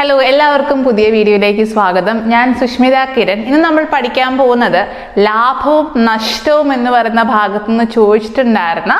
Hello എല്ലാവർക്കും പുതിയ വീഡിയോയിലേക്ക് സ്വാഗതം. ഞാൻ സുഷ്മിത കിരൺ. ഇന്ന് നമ്മൾ പഠിക്കാൻ പോകുന്നത് ലാഭവും നഷ്ടവും എന്ന് പറയുന്ന ഭാഗത്തു നിന്ന് ചോദിച്ചിട്ടുണ്ടായിരുന്ന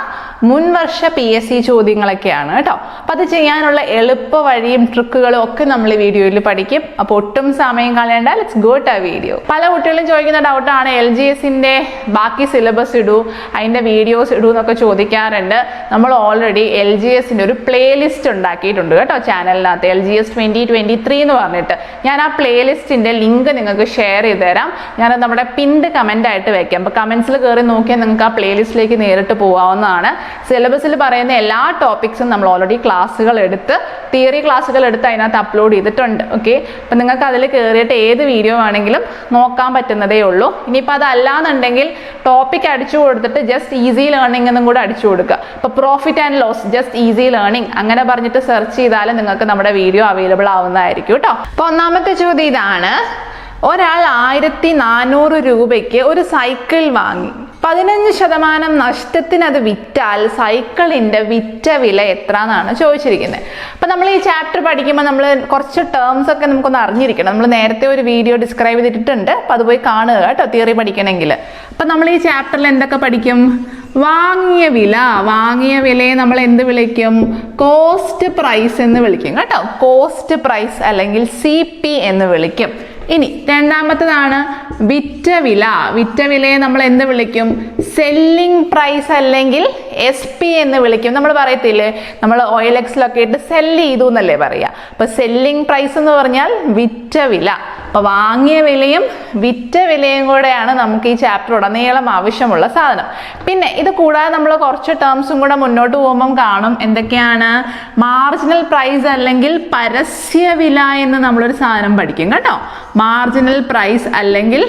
മുൻവർഷ പി എസ് സി ചോദ്യങ്ങളൊക്കെയാണ് കേട്ടോ. അപ്പം അത് ചെയ്യാനുള്ള എളുപ്പ വഴിയും ട്രിക്കുകളും ഒക്കെ നമ്മൾ വീഡിയോയിൽ പഠിക്കും. അപ്പോൾ ഒട്ടും സമയം കളയേണ്ട. ലെറ്റ്സ് ഗോ ടു വീഡിയോ പല കുട്ടികളും ചോദിക്കുന്ന ഡൗട്ടാണ് എൽ ജി എസിന്റെ ബാക്കി സിലബസ് ഇടൂ അതിന്റെ വീഡിയോസ് ഇടൂ എന്നൊക്കെ ചോദിക്കാറുണ്ട്. നമ്മൾ ഓൾറെഡി എൽ ജി എസിന്റെ ഒരു പ്ലേലിസ്റ്റ് ഉണ്ടാക്കിയിട്ടുണ്ട് കേട്ടോ ചാനലിനകത്ത് L G S twenty twenty three എന്ന് പറഞ്ഞിട്ട് ഞാൻ ആ പ്ലേലിസ്റ്റിന്റെ ലിങ്ക് നിങ്ങൾക്ക് ഷെയർ ചെയ്ത് തരാം. ഞാനത് നമ്മുടെ പിൻഡ് കമന്റ് ആയിട്ട് വെക്കാം. അപ്പോൾ കമൻസിൽ കയറി നോക്കിയാൽ നിങ്ങൾക്ക് ആ പ്ലേലിസ്റ്റിലേക്ക് നേരിട്ട് പോകാവുന്നതാണ് സിലബസിൽ പറയുന്ന എല്ലാ ടോപ്പിക്സും നമ്മൾ ഓൾറെഡി ക്ലാസ്സുകൾ എടുത്ത് തിയറി ക്ലാസ്സുകൾ എടുത്ത് അതിനകത്ത് അപ്ലോഡ് ചെയ്തിട്ടുണ്ട്. ഓക്കെ അപ്പം നിങ്ങൾക്ക് അതിൽ കയറിയിട്ട് ഏത് വീഡിയോ ആണെങ്കിലും നോക്കാൻ പറ്റുന്നതേ ഉള്ളൂ. ഇനിയിപ്പോൾ അതല്ലാന്നുണ്ടെങ്കിൽ ടോപ്പിക് അടിച്ചു കൊടുത്തിട്ട് ജസ്റ്റ് ഈസി ലേണിംഗ് എന്നും കൂടെ അടിച്ചു കൊടുക്കുക. അപ്പോൾ profit and loss just easy learning അങ്ങനെ പറഞ്ഞിട്ട് സെർച്ച് ചെയ്താലും നിങ്ങൾക്ക് നമ്മുടെ വീഡിയോ അവൈലബിൾ ആവുന്നതായിരിക്കും കേട്ടോ. അപ്പോൾ ഒന്നാമത്തെ ചോദ്യം ഇതാണ്. ഒരാൾ ആയിരത്തി നാനൂറ് രൂപയ്ക്ക് ഒരു സൈക്കിൾ വാങ്ങി. പതിനഞ്ച് ശതമാനം നഷ്ടത്തിന് അത് വിറ്റാൽ സൈക്കിളിന്റെ വിറ്റ വില എത്ര എന്നാണ് ചോദിച്ചിരിക്കുന്നത്. അപ്പൊ നമ്മൾ ഈ ചാപ്റ്റർ പഠിക്കുമ്പോൾ നമ്മൾ കുറച്ച് ടേംസ് ഒക്കെ നമുക്കൊന്ന് അറിഞ്ഞിരിക്കണം. നമ്മൾ നേരത്തെ ഒരു വീഡിയോ ഡിസ്ക്രൈബ് ചെയ്തിട്ടുണ്ട്. അപ്പോൾ അത് പോയി കാണുക കേട്ടോ തിയറി പഠിക്കണമെങ്കിൽ അപ്പൊ നമ്മൾ ഈ ചാപ്റ്ററിൽ എന്തൊക്കെ പഠിക്കും? വാങ്ങിയ വില. വാങ്ങിയ വിലയെ നമ്മൾ എന്ത് വിളിക്കും? കോസ്റ്റ് പ്രൈസ് എന്ന് വിളിക്കും കേട്ടോ. കോസ്റ്റ് പ്രൈസ് അല്ലെങ്കിൽ സി പി എന്ന് വിളിക്കും. ഇനി രണ്ടാമത്തതാണ് വിറ്റ വില. വിറ്റ വിലയെ നമ്മൾ എന്ത് വിളിക്കും? സെല്ലിംഗ് പ്രൈസ് അല്ലെങ്കിൽ എസ് പി എന്ന് വിളിക്കും. നമ്മൾ പറയത്തില്ലേ? നമ്മൾ ഓയിൽ എക്സിലൊക്കെ ഇട്ട് സെല്ല് ചെയ്തു എന്നല്ലേ പറയുക അപ്പൊ സെല്ലിംഗ് പ്രൈസ് എന്ന് പറഞ്ഞാൽ വിറ്റ വില. അപ്പൊ വാങ്ങിയ വിലയും വിറ്റ വിലയും കൂടെയാണ് നമുക്ക് ഈ ചാപ്റ്റർ ഉടനീളം ആവശ്യമുള്ള സാധനം. പിന്നെ ഇത് കൂടാതെ നമ്മൾ കുറച്ച് ടേംസും കൂടെ മുന്നോട്ട് പോകുമ്പം കാണും എന്തൊക്കെയാണ്? മാർജിനൽ പ്രൈസ് അല്ലെങ്കിൽ പരസ്യ വില എന്ന് നമ്മളൊരു സാധനം പഠിക്കും കേട്ടോ. മാർജിനൽ പ്രൈസ് അല്ലെങ്കിൽ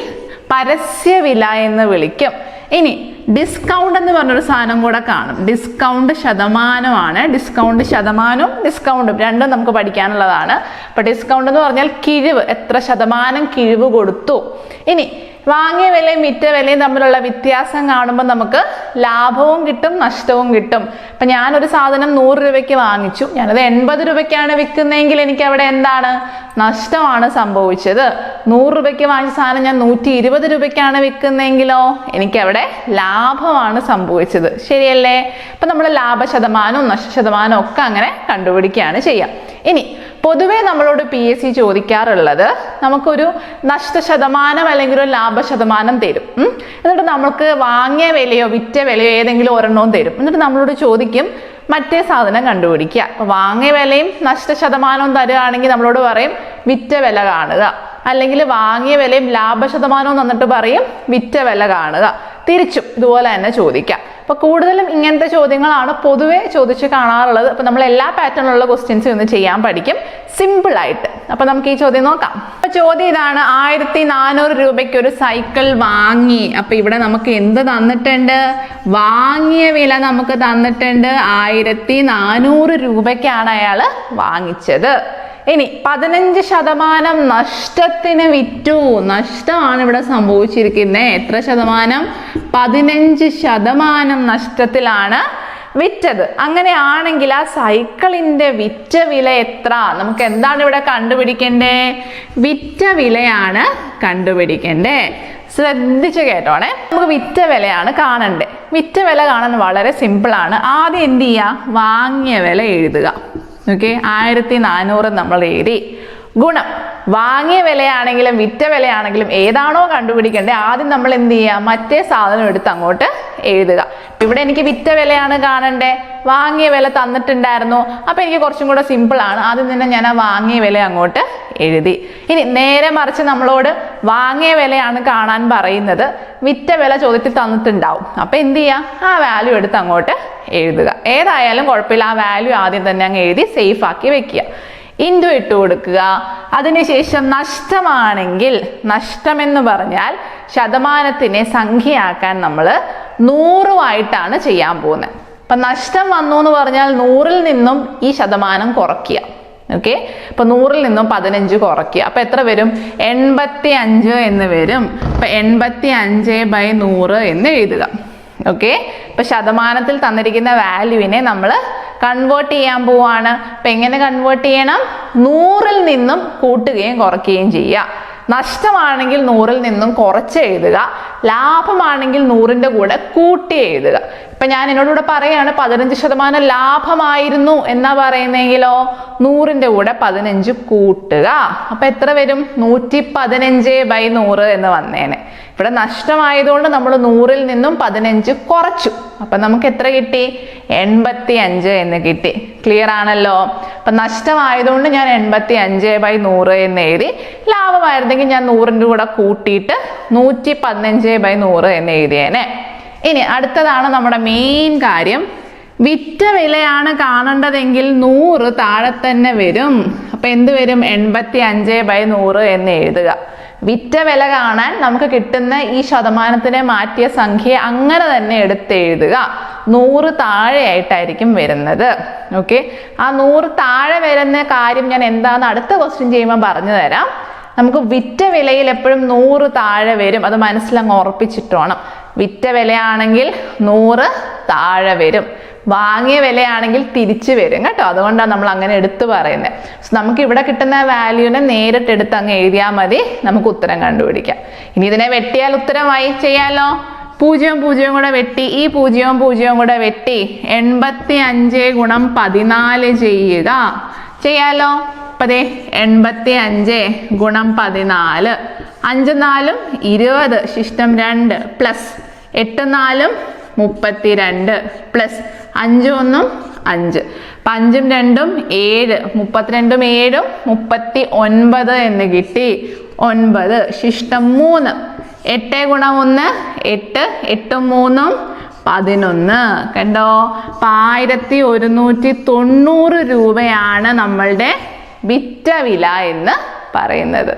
പരസ്യ വില എന്ന് വിളിക്കും. ഇനി ഡിസ്കൗണ്ട് എന്ന് പറഞ്ഞൊരു സാധനം കൂടെ കാണും. ഡിസ്കൗണ്ട് ശതമാനമാണ്. ഡിസ്കൗണ്ട് ശതമാനവും ഡിസ്കൗണ്ടും രണ്ടും നമുക്ക് പഠിക്കാനുള്ളതാണ്. അപ്പൊ ഡിസ്കൗണ്ട് എന്ന് പറഞ്ഞാൽ കിഴിവ്. എത്ര ശതമാനം കിഴിവ് കൊടുത്തു. ഇനി വാങ്ങിയ വിലയും വിറ്റ വിലയും തമ്മിലുള്ള വ്യത്യാസം കാണുമ്പോൾ നമുക്ക് ലാഭവും കിട്ടും നഷ്ടവും കിട്ടും. ഇപ്പം ഞാനൊരു സാധനം നൂറ് രൂപയ്ക്ക് വാങ്ങിച്ചു. ഞാനത് എൺപത് രൂപയ്ക്കാണ് വിൽക്കുന്നതെങ്കിൽ എനിക്ക് അവിടെ എന്താണ്? നഷ്ടമാണ് സംഭവിച്ചത്. നൂറ് രൂപയ്ക്ക് വാങ്ങിച്ച സാധനം ഞാൻ നൂറ്റി ഇരുപത് രൂപയ്ക്കാണ് വിൽക്കുന്നതെങ്കിലോ എനിക്കവിടെ ലാഭമാണ് സംഭവിച്ചത്. ശരിയല്ലേ? ഇപ്പം നമ്മൾ ലാഭശതമാനവും നഷ്ടശതമാനവും ഒക്കെ അങ്ങനെ കണ്ടുപിടിക്കുകയാണ് ചെയ്യാം. ഇനി പൊതുവെ നമ്മളോട് പി എസ് സി ചോദിക്കാറുള്ളത് നമുക്കൊരു നഷ്ടശതമാനം അല്ലെങ്കിൽ ഒരു ലാഭശതമാനം തരും. എന്നിട്ട് നമുക്ക് വാങ്ങിയ വിലയോ വിറ്റ വിലയോ ഏതെങ്കിലും ഒരെണ്ണവും തരും. എന്നിട്ട് നമ്മളോട് ചോദിക്കും മറ്റേ സാധനം കണ്ടുപിടിക്കുക. അപ്പൊ വാങ്ങിയ വിലയും നഷ്ടശതമാനവും തരുകയാണെങ്കിൽ നമ്മളോട് പറയും വിറ്റ വില കാണുക. അല്ലെങ്കിൽ വാങ്ങിയ വിലയും ലാഭശതമാനവും തന്നിട്ട് പറയും വിറ്റ വില കാണുക. തിരിച്ചും ഇതുപോലെ തന്നെ ചോദിക്കാം. അപ്പൊ കൂടുതലും ഇങ്ങനത്തെ ചോദ്യങ്ങളാണ് പൊതുവെ ചോദിച്ച് കാണാറുള്ളത്. അപ്പോൾ നമ്മൾ എല്ലാ പാറ്റേണിലുള്ള ക്വസ്റ്റ്യൻസ് ഇന്ന് ചെയ്യാൻ പഠിക്കും. സിമ്പിൾ ആയിട്ട്. അപ്പൊ നമുക്ക് ഈ ചോദ്യം നോക്കാം. അപ്പൊ ചോദ്യം ഇതാണ് ആയിരത്തി നാനൂറ് രൂപയ്ക്ക് ഒരു സൈക്കിൾ വാങ്ങി. അപ്പോൾ ഇവിടെ നമുക്ക് എന്ത് തന്നിട്ടുണ്ട്? വാങ്ങിയ വില നമുക്ക് തന്നിട്ടുണ്ട്. ആയിരത്തി നാനൂറ് രൂപയ്ക്കാണ് അയാൾ വാങ്ങിച്ചത്. ഇനി പതിനഞ്ച് ശതമാനം നഷ്ടത്തിന് വിറ്റു. നഷ്ടമാണ് ഇവിടെ സംഭവിച്ചിരിക്കുന്നത് എത്ര ശതമാനം? പതിനഞ്ച് ശതമാനം നഷ്ടത്തിലാണ് വിറ്റത്. അങ്ങനെയാണെങ്കിൽ ആ സൈക്കിളിന്റെ വിറ്റ വില എത്ര? നമുക്ക് എന്താണ് ഇവിടെ കണ്ടുപിടിക്കണ്ടേ? വിറ്റ വിലയാണ് കണ്ടുപിടിക്കണ്ടേ. ശ്രദ്ധിച്ച് കേട്ടോണേ. നമുക്ക് വിറ്റ വിലയാണ് കാണണ്ടേ. വിറ്റ വില കാണാൻ വളരെ സിമ്പിളാണ് ആദ്യം എന്ത് ചെയ്യുക? വാങ്ങിയ വില എഴുതുക. ഓക്കെ ആയിരത്തി നാനൂറ് നമ്മൾ എഴുതി ഗുണം. വാങ്ങിയ വിലയാണെങ്കിലും വിറ്റ വിലയാണെങ്കിലും ഏതാണോ കണ്ടുപിടിക്കേണ്ടത് ആദ്യം നമ്മൾ എന്ത് ചെയ്യുക? മറ്റേ സാധനം എടുത്ത് അങ്ങോട്ട് എഴുതുക. ഇവിടെ എനിക്ക് വിറ്റ വിലയാണ് കാണണ്ടേ? വാങ്ങിയ വില തന്നിട്ടുണ്ടായിരുന്നു. അപ്പൊ എനിക്ക് കുറച്ചും കൂടെ സിമ്പിൾ ആണ്. ആദ്യം തന്നെ ഞാൻ ആ വാങ്ങിയ വില അങ്ങോട്ട് എഴുതി. ഇനി നേരെ മറിച്ച് നമ്മളോട് വാങ്ങിയ വിലയാണ് കാണാൻ പറയുന്നത്. വിറ്റ വില ചോദ്യത്തിൽ തന്നിട്ടുണ്ടാവും. അപ്പൊ എന്ത് ചെയ്യുക? ആ വാല്യൂ എടുത്ത് അങ്ങോട്ട് എഴുതുക. ഏതായാലും കുഴപ്പമില്ല. ആ വാല്യൂ ആദ്യം തന്നെ അങ്ങ് എഴുതി സേഫ് ആക്കി വെക്കുക. ഇൻഡു ഇട്ട് കൊടുക്കുക. അതിനുശേഷം നഷ്ടമാണെങ്കിൽ നഷ്ടമെന്ന് പറഞ്ഞാൽ ശതമാനത്തിനെ സംഖ്യയാക്കാൻ നമ്മൾ നൂറുമായിട്ടാണ് ചെയ്യാൻ പോകുന്നത്. അപ്പം നഷ്ടം വന്നു എന്ന് പറഞ്ഞാൽ നൂറിൽ നിന്നും ഈ ശതമാനം കുറയ്ക്കുക. ഓക്കെ? അപ്പോൾ നൂറിൽ നിന്നും പതിനഞ്ച് കുറയ്ക്കുക. അപ്പോൾ എത്ര വരും? എൺപത്തി അഞ്ച് എന്ന് വരും. അപ്പം എൺപത്തി അഞ്ച് ബൈ നൂറ് എന്ന് എഴുതുക. ഓക്കെ? ഇപ്പം ശതമാനത്തിൽ തന്നിരിക്കുന്ന വാല്യൂവിനെ നമ്മൾ കൺവേർട്ട് ചെയ്യാൻ പോവാണ്. അപ്പൊ എങ്ങനെ കൺവേർട്ട് ചെയ്യണം? നൂറിൽ നിന്നും കൂട്ടുകയും കുറയ്ക്കുകയും ചെയ്യുക. നഷ്ടമാണെങ്കിൽ നൂറിൽ നിന്നും കുറച്ച് എഴുതുക. ലാഭമാണെങ്കിൽ നൂറിന്റെ കൂടെ കൂട്ടി എഴുതുക. ഇപ്പൊ ഞാൻ എന്നോടുകൂടെ പറയാണ് പതിനഞ്ച് ശതമാനം ലാഭമായിരുന്നു എന്നാ പറയുന്നെങ്കിലോ നൂറിന്റെ കൂടെ പതിനഞ്ച് കൂട്ടുക. അപ്പൊ എത്ര വരും? നൂറ്റി പതിനഞ്ച് ബൈ നൂറ് എന്ന് വന്നേനെ. ഇവിടെ നഷ്ടമായതുകൊണ്ട് നമ്മൾ നൂറിൽ നിന്നും പതിനഞ്ച് കുറച്ചു. അപ്പൊ നമുക്ക് എത്ര കിട്ടി? എൺപത്തി അഞ്ച് എന്ന് കിട്ടി. ക്ലിയർ ആണല്ലോ? അപ്പൊ നഷ്ടമായതുകൊണ്ട് ഞാൻ എൺപത്തി അഞ്ച് ബൈ നൂറ് എന്ന് എഴുതി ലാഭമായിരുന്നെങ്കിൽ ഞാൻ നൂറിന്റെ കൂടെ കൂട്ടിയിട്ട് നൂറ്റി പതിനഞ്ച് ബൈ നൂറ് എന്ന് എഴുതിയേനെ. ഇനി അടുത്തതാണ് നമ്മുടെ മെയിൻ കാര്യം. വിറ്റ വിലയാണ് കാണേണ്ടതെങ്കിൽ നൂറ് താഴെ തന്നെ വരും. അപ്പൊ എന്ത് വരും? എൺപത്തി അഞ്ച് ബൈ നൂറ് എന്ന് എഴുതുക. വിറ്റ വില കാണാൻ നമുക്ക് കിട്ടുന്ന ഈ ശതമാനത്തിനെ മാറ്റിയ സംഖ്യ അങ്ങനെ തന്നെ എടുത്തെഴുതുക. നൂറ് താഴെയായിട്ടായിരിക്കും വരുന്നത്. ഓക്കെ ആ നൂറ് താഴെ വരുന്ന കാര്യം ഞാൻ എന്താന്ന് അടുത്ത ക്വസ്റ്റ്യൻ ചെയ്യുമ്പോൾ പറഞ്ഞു തരാം. നമുക്ക് വിറ്റ വിലയിൽ എപ്പോഴും നൂറ് താഴെ വരും. അത് മനസ്സിലങ്ങ് ഉറപ്പിച്ചിട്ടോണം വിറ്റ വിലയാണെങ്കിൽ നൂറ് താഴെ വരും. വാങ്ങിയ വിലയാണെങ്കിൽ തിരിച്ചു വരും കേട്ടോ. അതുകൊണ്ടാണ് നമ്മൾ അങ്ങനെ എടുത്തു പറയുന്നത് സോ നമുക്ക് ഇവിടെ കിട്ടുന്ന വാല്യൂനെ നേരിട്ട് എടുത്ത് അങ്ങ് എഴുതിയാൽ മതി. നമുക്ക് ഉത്തരം കണ്ടുപിടിക്കാം. ഇനി ഇതിനെ വെട്ടിയാൽ ഉത്തരമായി ചെയ്യാലോ? പൂജ്യവും പൂജ്യവും കൂടെ വെട്ടി. ഈ പൂജ്യവും പൂജ്യവും കൂടെ വെട്ടി. എൺപത്തി അഞ്ച് ഗുണം പതിനാല് ചെയ്യുക. ചെയ്യാലോ? അപ്പതേ എൺപത്തി അഞ്ച് ഗുണം പതിനാല്. അഞ്ച് നാലും ഇരുപത്. ശിഷ്ടം രണ്ട്. പ്ലസ് എട്ട് നാലും മുപ്പത്തി രണ്ട് പ്ലസ് അഞ്ച് ഒന്നും അഞ്ച്. അപ്പം അഞ്ചും രണ്ടും ഏഴ്. മുപ്പത്തിരണ്ടും ഏഴും മുപ്പത്തി ഒൻപത് എന്ന് കിട്ടി. ഒൻപത്. ശിഷ്ടം മൂന്ന്. എട്ട് ഗുണം ഒന്ന് എട്ട്. എട്ടും മൂന്നും പതിനൊന്ന്. കണ്ടോ? അപ്പം ആയിരത്തി ഒരുന്നൂറ്റി തൊണ്ണൂറ് രൂപയാണ് നമ്മളുടെ വിറ്റ വില എന്ന് പറയുന്നത്.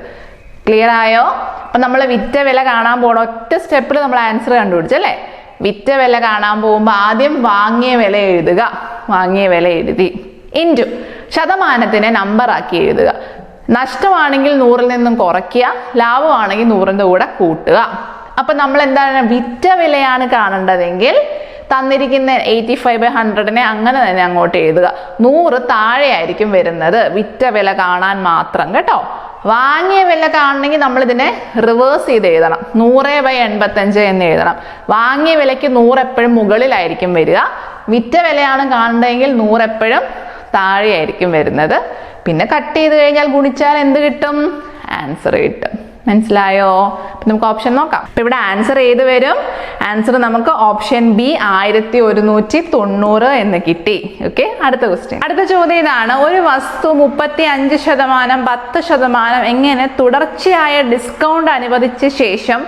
ക്ലിയർ ആയോ? അപ്പം നമ്മൾ വിറ്റ വില കാണാൻ പോണ ഒറ്റ സ്റ്റെപ്പിൽ നമ്മൾ ആൻസർ കണ്ടുപിടിച്ചു അല്ലേ വിറ്റ വില കാണാൻ പോകുമ്പോൾ ആദ്യം വാങ്ങിയ വില എഴുതുക. വാങ്ങിയ വില എഴുതി. ഇന്റു ശതമാനത്തിനെ നമ്പറാക്കി എഴുതുക. നഷ്ടമാണെങ്കിൽ നൂറിൽ നിന്നും കുറയ്ക്കുക. ലാഭമാണെങ്കിൽ നൂറിന്റെ കൂടെ കൂട്ടുക. അപ്പം നമ്മൾ എന്താണ് വിറ്റ വിലയാണ് കാണേണ്ടതെങ്കിൽ തന്നിരിക്കുന്ന എയ്റ്റി ഫൈവ് ബൈ ഹൺഡ്രഡിനെ അങ്ങനെ തന്നെ അങ്ങോട്ട് എഴുതുക. നൂറ് താഴെയായിരിക്കും വരുന്നത്. വിറ്റ വില കാണാൻ മാത്രം കേട്ടോ? വാങ്ങിയ വില കാണണമെങ്കിൽ നമ്മൾ ഇതിനെ റിവേഴ്സ് ചെയ്ത് എഴുതണം. നൂറ് ബൈ എൺപത്തഞ്ച് എന്ന് എഴുതണം. വാങ്ങിയ വിലയ്ക്ക് നൂറ് എപ്പോഴും മുകളിലായിരിക്കും വരിക. വിറ്റ വിലയാണ് കാണേണ്ടതെങ്കിൽ നൂറ് എപ്പോഴും താഴെയായിരിക്കും വരുന്നത്. പിന്നെ കട്ട് ചെയ്ത് കഴിഞ്ഞാൽ ഗുണിച്ചാൽ എന്ത് കിട്ടും? ആൻസർ കിട്ടും. മനസ്സിലായോ? നമുക്ക് ഓപ്ഷൻ നോക്കാം. അപ്പൊ ഇവിടെ ആൻസർ ഏത് വരും? ആൻസർ നമുക്ക് ഓപ്ഷൻ ബി ആയിരത്തി ഒരുന്നൂറ്റി തൊണ്ണൂറ് എന്ന് കിട്ടി. ഓക്കെ അടുത്ത ക്വസ്റ്റ്യൻ അടുത്ത ചോദ്യം ഇതാണ്. ഒരു വസ്തു മുപ്പത്തി അഞ്ച് ശതമാനം പത്ത് ശതമാനം എങ്ങനെ തുടർച്ചയായ ഡിസ്കൗണ്ട് അനുവദിച്ച ശേഷം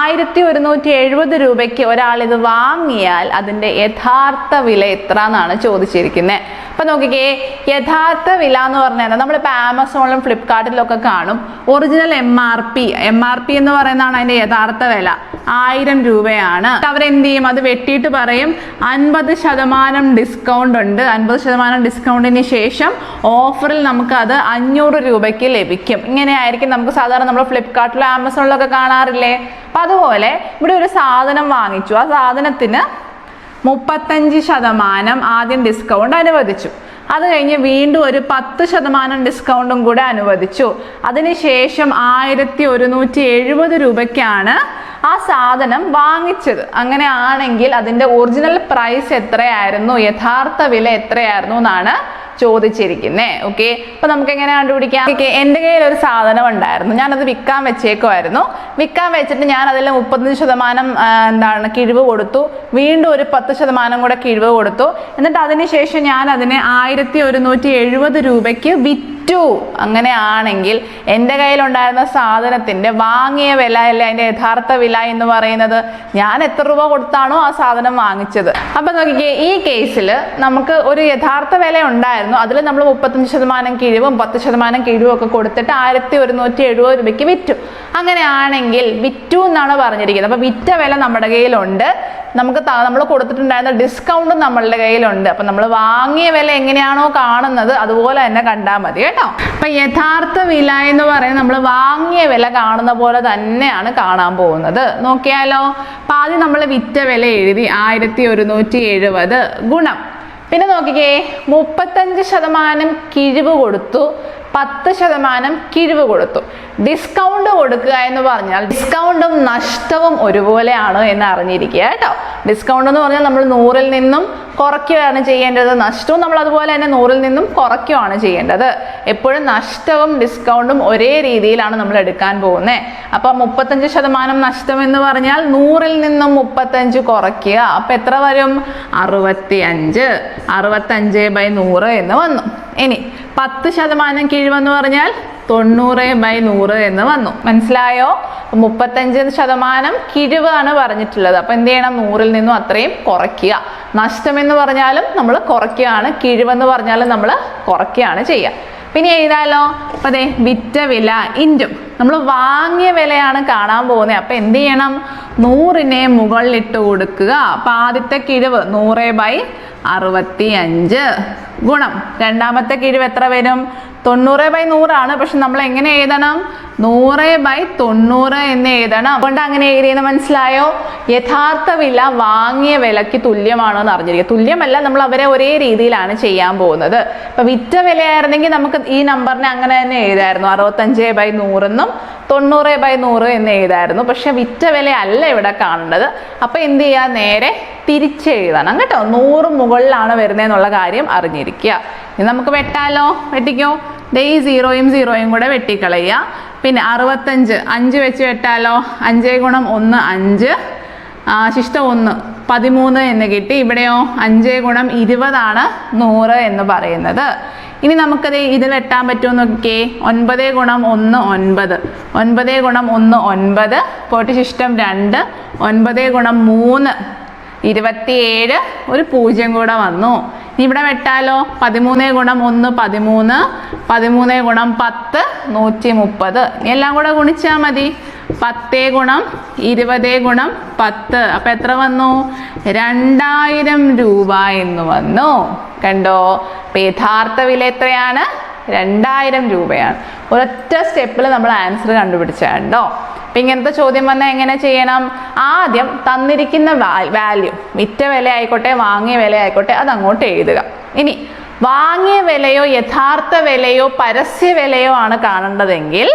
ആയിരത്തി ഒരുന്നൂറ്റി എഴുപത് രൂപയ്ക്ക് ഒരാൾ ഇത് വാങ്ങിയാൽ അതിന്റെ യഥാർത്ഥ വില എത്ര എന്നാണ് ചോദിച്ചിരിക്കുന്നത് അപ്പൊ നോക്കിക്കേ യഥാർത്ഥ വില എന്ന് പറഞ്ഞാൽ നമ്മളിപ്പോൾ ആമസോണിലും ഫ്ലിപ്കാർട്ടിലും ഒക്കെ കാണും. Original M R P M R P എന്ന് പറയുന്നതാണ് അതിന്റെ യഥാർത്ഥ വില. ആയിരം രൂപയാണ്. അവരെന്ത് ചെയ്യും? അത് വെട്ടിയിട്ട് പറയും അൻപത് ശതമാനം ഡിസ്കൗണ്ട് ഉണ്ട്. അൻപത് ശതമാനം ഡിസ്കൗണ്ടിന് ശേഷം ഓഫറിൽ നമുക്ക് അത് അഞ്ഞൂറ് രൂപയ്ക്ക് ലഭിക്കും. ഇങ്ങനെയായിരിക്കും നമുക്ക് സാധാരണ നമ്മൾ ഫ്ലിപ്കാർട്ടിലോ ആമസോണിലൊക്കെ കാണാറില്ലേ? അപ്പൊ അതുപോലെ ഇവിടെ ഒരു സാധനം വാങ്ങിച്ചു. ആ സാധനത്തിന് മുപ്പത്തഞ്ച് ശതമാനം ആദ്യം ഡിസ്കൗണ്ട് അനുവദിച്ചു. അത് കഴിഞ്ഞ് വീണ്ടും ഒരു പത്ത് ശതമാനം ഡിസ്കൗണ്ടും കൂടെ അനുവദിച്ചു. അതിനുശേഷം ആയിരത്തി ഒരുന്നൂറ്റി എഴുപത് രൂപയ്ക്കാണ് ആ സാധനം വാങ്ങിച്ചത്. അങ്ങനെ ആണെങ്കിൽ അതിന്റെ ഒറിജിനൽ പ്രൈസ് എത്രയായിരുന്നു? യഥാർത്ഥ വില എത്രയായിരുന്നു എന്നാണ് ചോദിച്ചിരിക്കുന്നേ ഓക്കെ അപ്പൊ നമുക്ക് എങ്ങനെ കണ്ടുപിടിക്കാം? ഓക്കെ എന്റെ കയ്യിൽ ഒരു സാധനം ഉണ്ടായിരുന്നു. ഞാനത് വിൽക്കാൻ വെച്ചേക്കുമായിരുന്നു വിൽക്കാൻ വെച്ചിട്ട് ഞാൻ അതിൽ മുപ്പത്തഞ്ച് ശതമാനം എന്താണ് കിഴിവ് കൊടുത്തു. വീണ്ടും ഒരു പത്ത് ശതമാനം കൂടെ കിഴിവ് കൊടുത്തു. എന്നിട്ട് അതിനുശേഷം ഞാൻ അതിനെ ആയിരത്തി ഒരുന്നൂറ്റി എഴുപത് രൂപയ്ക്ക് വിറ്റു. അങ്ങനെയാണെങ്കിൽ എന്റെ കയ്യിലുണ്ടായിരുന്ന സാധനത്തിന്റെ വാങ്ങിയ വില അല്ലെ അതിന്റെ യഥാർത്ഥ വില എന്ന് പറയുന്നത്? ഞാൻ എത്ര രൂപ കൊടുത്താണോ ആ സാധനം വാങ്ങിച്ചത്? അപ്പൊ നോക്കിക്കേ ഈ കേസിൽ നമുക്ക് ഒരു യഥാർത്ഥ വില ഉണ്ടായിരുന്നു. അതിൽ നമ്മൾ മുപ്പത്തഞ്ച് ശതമാനം കിഴിവും പത്ത് ശതമാനം കിഴിവും ഒക്കെ കൊടുത്തിട്ട് ആയിരത്തി ഒരുന്നൂറ്റി എഴുപത് രൂപയ്ക്ക് വിറ്റു. അങ്ങനെയാണെങ്കിൽ വിറ്റു എന്നാണ് പറഞ്ഞിരിക്കുന്നത്. അപ്പോൾ വിറ്റ വില നമ്മുടെ കയ്യിലുണ്ട്. നമുക്ക് നമ്മൾ കൊടുത്തിട്ടുണ്ടായിരുന്ന ഡിസ്കൗണ്ടും നമ്മളുടെ കയ്യിലുണ്ട്. അപ്പം നമ്മൾ വാങ്ങിയ വില എങ്ങനെയാണോ കാണുന്നത് അതുപോലെ തന്നെ കണ്ടാൽ മതി കേട്ടോ. അപ്പം യഥാർത്ഥ വില എന്ന് പറയുന്നത് നമ്മൾ വാങ്ങിയ വില കാണുന്ന പോലെ തന്നെയാണ് കാണാൻ പോകുന്നത്. നോക്കിയാലോ? ആദ്യം നമ്മൾ വിറ്റ വില എഴുതി ആയിരത്തി ഒരുന്നൂറ്റി എഴുപത് ഗുണം. പിന്നെ നോക്കിക്കേ മുപ്പത്തഞ്ച് ശതമാനം കിഴിവ് കൊടുത്തു. പത്ത് ശതമാനം കിഴിവ് കൊടുത്തു. ഡിസ്കൗണ്ട് കൊടുക്കുക എന്ന് പറഞ്ഞാൽ ഡിസ്കൗണ്ടും നഷ്ടവും ഒരുപോലെയാണ് എന്ന് അറിഞ്ഞിരിക്കുക കേട്ടോ. ഡിസ്കൗണ്ട് എന്ന് പറഞ്ഞാൽ നമ്മൾ നൂറിൽ നിന്നും കുറയ്ക്കുകയാണ് ചെയ്യേണ്ടത്. നഷ്ടവും നമ്മൾ അതുപോലെ തന്നെ നൂറിൽ നിന്നും കുറയ്ക്കുകയാണ് ചെയ്യേണ്ടത്. എപ്പോഴും നഷ്ടവും ഡിസ്കൗണ്ടും ഒരേ രീതിയിലാണ് നമ്മൾ എടുക്കാൻ പോകുന്നത് അപ്പൊ മുപ്പത്തഞ്ച് ശതമാനം നഷ്ടം എന്ന് പറഞ്ഞാൽ നൂറിൽ നിന്നും മുപ്പത്തഞ്ച് കുറയ്ക്കുക. അപ്പൊ എത്ര വരും? അറുപത്തി അഞ്ച് അറുപത്തഞ്ച് ബൈ നൂറ് എന്ന് വന്നു. ഇനി പത്ത് ശതമാനം കിഴിവെന്ന് പറഞ്ഞാൽ തൊണ്ണൂറ് ബൈ നൂറ് എന്ന് വന്നു. മനസ്സിലായോ? മുപ്പത്തഞ്ച് ശതമാനം കിഴിവാണ് പറഞ്ഞിട്ടുള്ളത്. അപ്പൊ എന്ത് ചെയ്യണം? നൂറിൽ നിന്നും അത്രയും കുറയ്ക്കുക. നഷ്ടം എന്ന് പറഞ്ഞാലും നമ്മൾ കുറയ്ക്കുകയാണ്. കിഴിവെന്ന് പറഞ്ഞാലും നമ്മൾ കുറയ്ക്കുകയാണ് ചെയ്യുക. പിന്നെ എഴുതാലോ? അപ്പൊ അതെ വിറ്റ വില ഇന്റും. നമ്മൾ വാങ്ങിയ വിലയാണ് കാണാൻ പോകുന്നത്. അപ്പൊ എന്ത് ചെയ്യണം? നൂറിനെ മുകളിലിട്ട് കൊടുക്കുക. അപ്പൊ ആദ്യത്തെ കിഴിവ് നൂറ് ബൈ അറുപത്തി അഞ്ച് ഗുണം. രണ്ടാമത്തെ കിഴിവ് എത്ര വരും? തൊണ്ണൂറ് ബൈ നൂറാണ് പക്ഷെ നമ്മൾ എങ്ങനെ എഴുതണം? നൂറ് ബൈ തൊണ്ണൂറ് എന്ന് എഴുതണം. അതുകൊണ്ട് അങ്ങനെ എഴുതിയെന്ന് മനസ്സിലായോ? യഥാർത്ഥ വില വാങ്ങിയ വിലയ്ക്ക് തുല്യമാണോ എന്ന് അറിഞ്ഞിരിക്കുക. തുല്യമല്ല നമ്മൾ അവരെ ഒരേ രീതിയിലാണ് ചെയ്യാൻ പോകുന്നത്. ഇപ്പൊ വിറ്റ വിലയായിരുന്നെങ്കിൽ നമുക്ക് ഈ നമ്പറിനെ അങ്ങനെ തന്നെ എഴുതായിരുന്നു. അറുപത്തഞ്ച് ബൈ നൂറെന്നും തൊണ്ണൂറ് ബൈ നൂറ് എന്ന് എഴുതായിരുന്നു. പക്ഷെ വിറ്റ വില അല്ല ഇവിടെ കാണേണ്ടത്. അപ്പൊ എന്ത് ചെയ്യുക നേരെ തിരിച്ചെഴുതണം കേട്ടോ. നൂറ് മുകളിലാണ് വരുന്നത് എന്നുള്ള കാര്യം അറിഞ്ഞിരിക്കുക. ഇനി നമുക്ക് വെട്ടാലോ? വെട്ടിക്കോ? ദേ ഈ സീറോയും സീറോയും കൂടെ വെട്ടിക്കളയുക. പിന്നെ അറുപത്തഞ്ച് അഞ്ച് വെച്ച് വെട്ടാലോ? അഞ്ചേ ഗുണം ഒന്ന് അഞ്ച്. ശിഷ്ടം ഒന്ന് പതിമൂന്ന് എന്ന് കിട്ടി. ഇവിടെയോ? അഞ്ചേ ഗുണം ഇരുപതാണ് നൂറ് എന്ന് പറയുന്നത്. ഇനി നമുക്കത് ഇത് വെട്ടാൻ പറ്റുമോ നോക്കിക്കേ. ഒൻപത് ഗുണം ഒന്ന് ഒൻപത്. ഒൻപത് ഗുണം ഒന്ന് ഒൻപത്. പോട്ടി ശിഷ്ടം രണ്ട്. ഒൻപത് ഗുണം മൂന്ന്. ഇരുപത്തിയേഴ് ഒരു പൂജ്യം കൂടെ വന്നു. ഇവിടെ വെട്ടാലോ? പതിമൂന്ന് ഗുണം ഒന്ന് പതിമൂന്ന്. പതിമൂന്ന് ഗുണം പത്ത് നൂറ്റി മുപ്പത് എല്ലാം കൂടെ ഗുണിച്ചാൽ മതി. പത്തേ ഗുണം ഇരുപതേ ഗുണം പത്ത്. അപ്പൊ എത്ര വന്നു? രണ്ടായിരം രൂപ എന്ന് വന്നു. കണ്ടോ? അപ്പം യഥാർത്ഥ വില എത്രയാണ്? രണ്ടായിരം രൂപയാണ്. ഒരൊറ്റ സ്റ്റെപ്പിൽ നമ്മൾ ആൻസർ കണ്ടുപിടിച്ച കേട്ടോ അപ്പം ഇങ്ങനത്തെ ചോദ്യം വന്നാൽ എങ്ങനെ ചെയ്യണം? ആദ്യം തന്നിരിക്കുന്ന വാല്യൂ വിറ്റ വില ആയിക്കോട്ടെ വാങ്ങിയ വില ആയിക്കോട്ടെ അത് അങ്ങോട്ട് എഴുതുക. ഇനി വാങ്ങിയ വിലയോ യഥാർത്ഥ വിലയോ പരസ്യ വിലയോ ആണ് കാണേണ്ടതെങ്കിൽ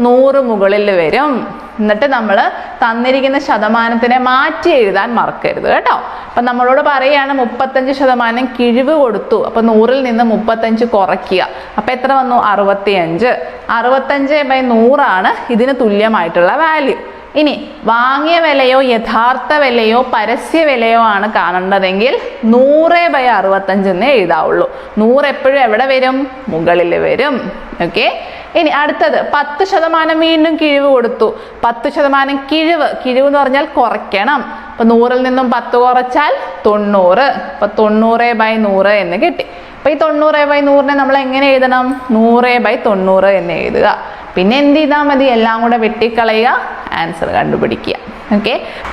നൂറ് മുകളിൽ വരും. എന്നിട്ട് നമ്മൾ തന്നിരിക്കുന്ന ശതമാനത്തിനെ മാറ്റി എഴുതാൻ മറക്കരുത് കേട്ടോ. അപ്പം നമ്മളോട് പറയുകയാണ് മുപ്പത്തഞ്ച് ശതമാനം കിഴിവ് കൊടുത്തു. അപ്പം നൂറിൽ നിന്ന് മുപ്പത്തഞ്ച് കുറയ്ക്കുക. അപ്പം എത്ര വന്നു? അറുപത്തിയഞ്ച്. അറുപത്തഞ്ച് ബൈ നൂറാണ് ഇതിന് തുല്യമായിട്ടുള്ള വാല്യൂ ഇനി വാങ്ങിയ വിലയോ യഥാർത്ഥ വിലയോ പരസ്യ വിലയോ ആണ് കാണേണ്ടതെങ്കിൽ നൂറ് ബൈ അറുപത്തഞ്ചെന്ന് എഴുതാവുള്ളൂ. നൂറ് എപ്പോഴും എവിടെ വരും? മുകളിൽ വരും. ഓക്കെ ഇനി അടുത്തത് പത്ത് ശതമാനം വീണ്ടും കിഴിവ് കൊടുത്തു. പത്ത് ശതമാനം കിഴിവ്. കിഴിവ് എന്ന് പറഞ്ഞാൽ കുറയ്ക്കണം. അപ്പൊ നൂറിൽ നിന്നും പത്ത് കുറച്ചാൽ തൊണ്ണൂറ്. അപ്പൊ തൊണ്ണൂറ് ബൈ നൂറ് എന്ന് കിട്ടി. അപ്പൊ ഈ തൊണ്ണൂറ് ബൈ നൂറിനെ നമ്മൾ എങ്ങനെ എഴുതണം? നൂറ് ബൈ തൊണ്ണൂറ് എന്ന് എഴുതുക. പിന്നെ എന്ത് ചെയ്താൽ മതി? എല്ലാം കൂടെ വെട്ടിക്കളയുക. ആൻസർ കണ്ടുപിടിക്കുക. ഓക്കെ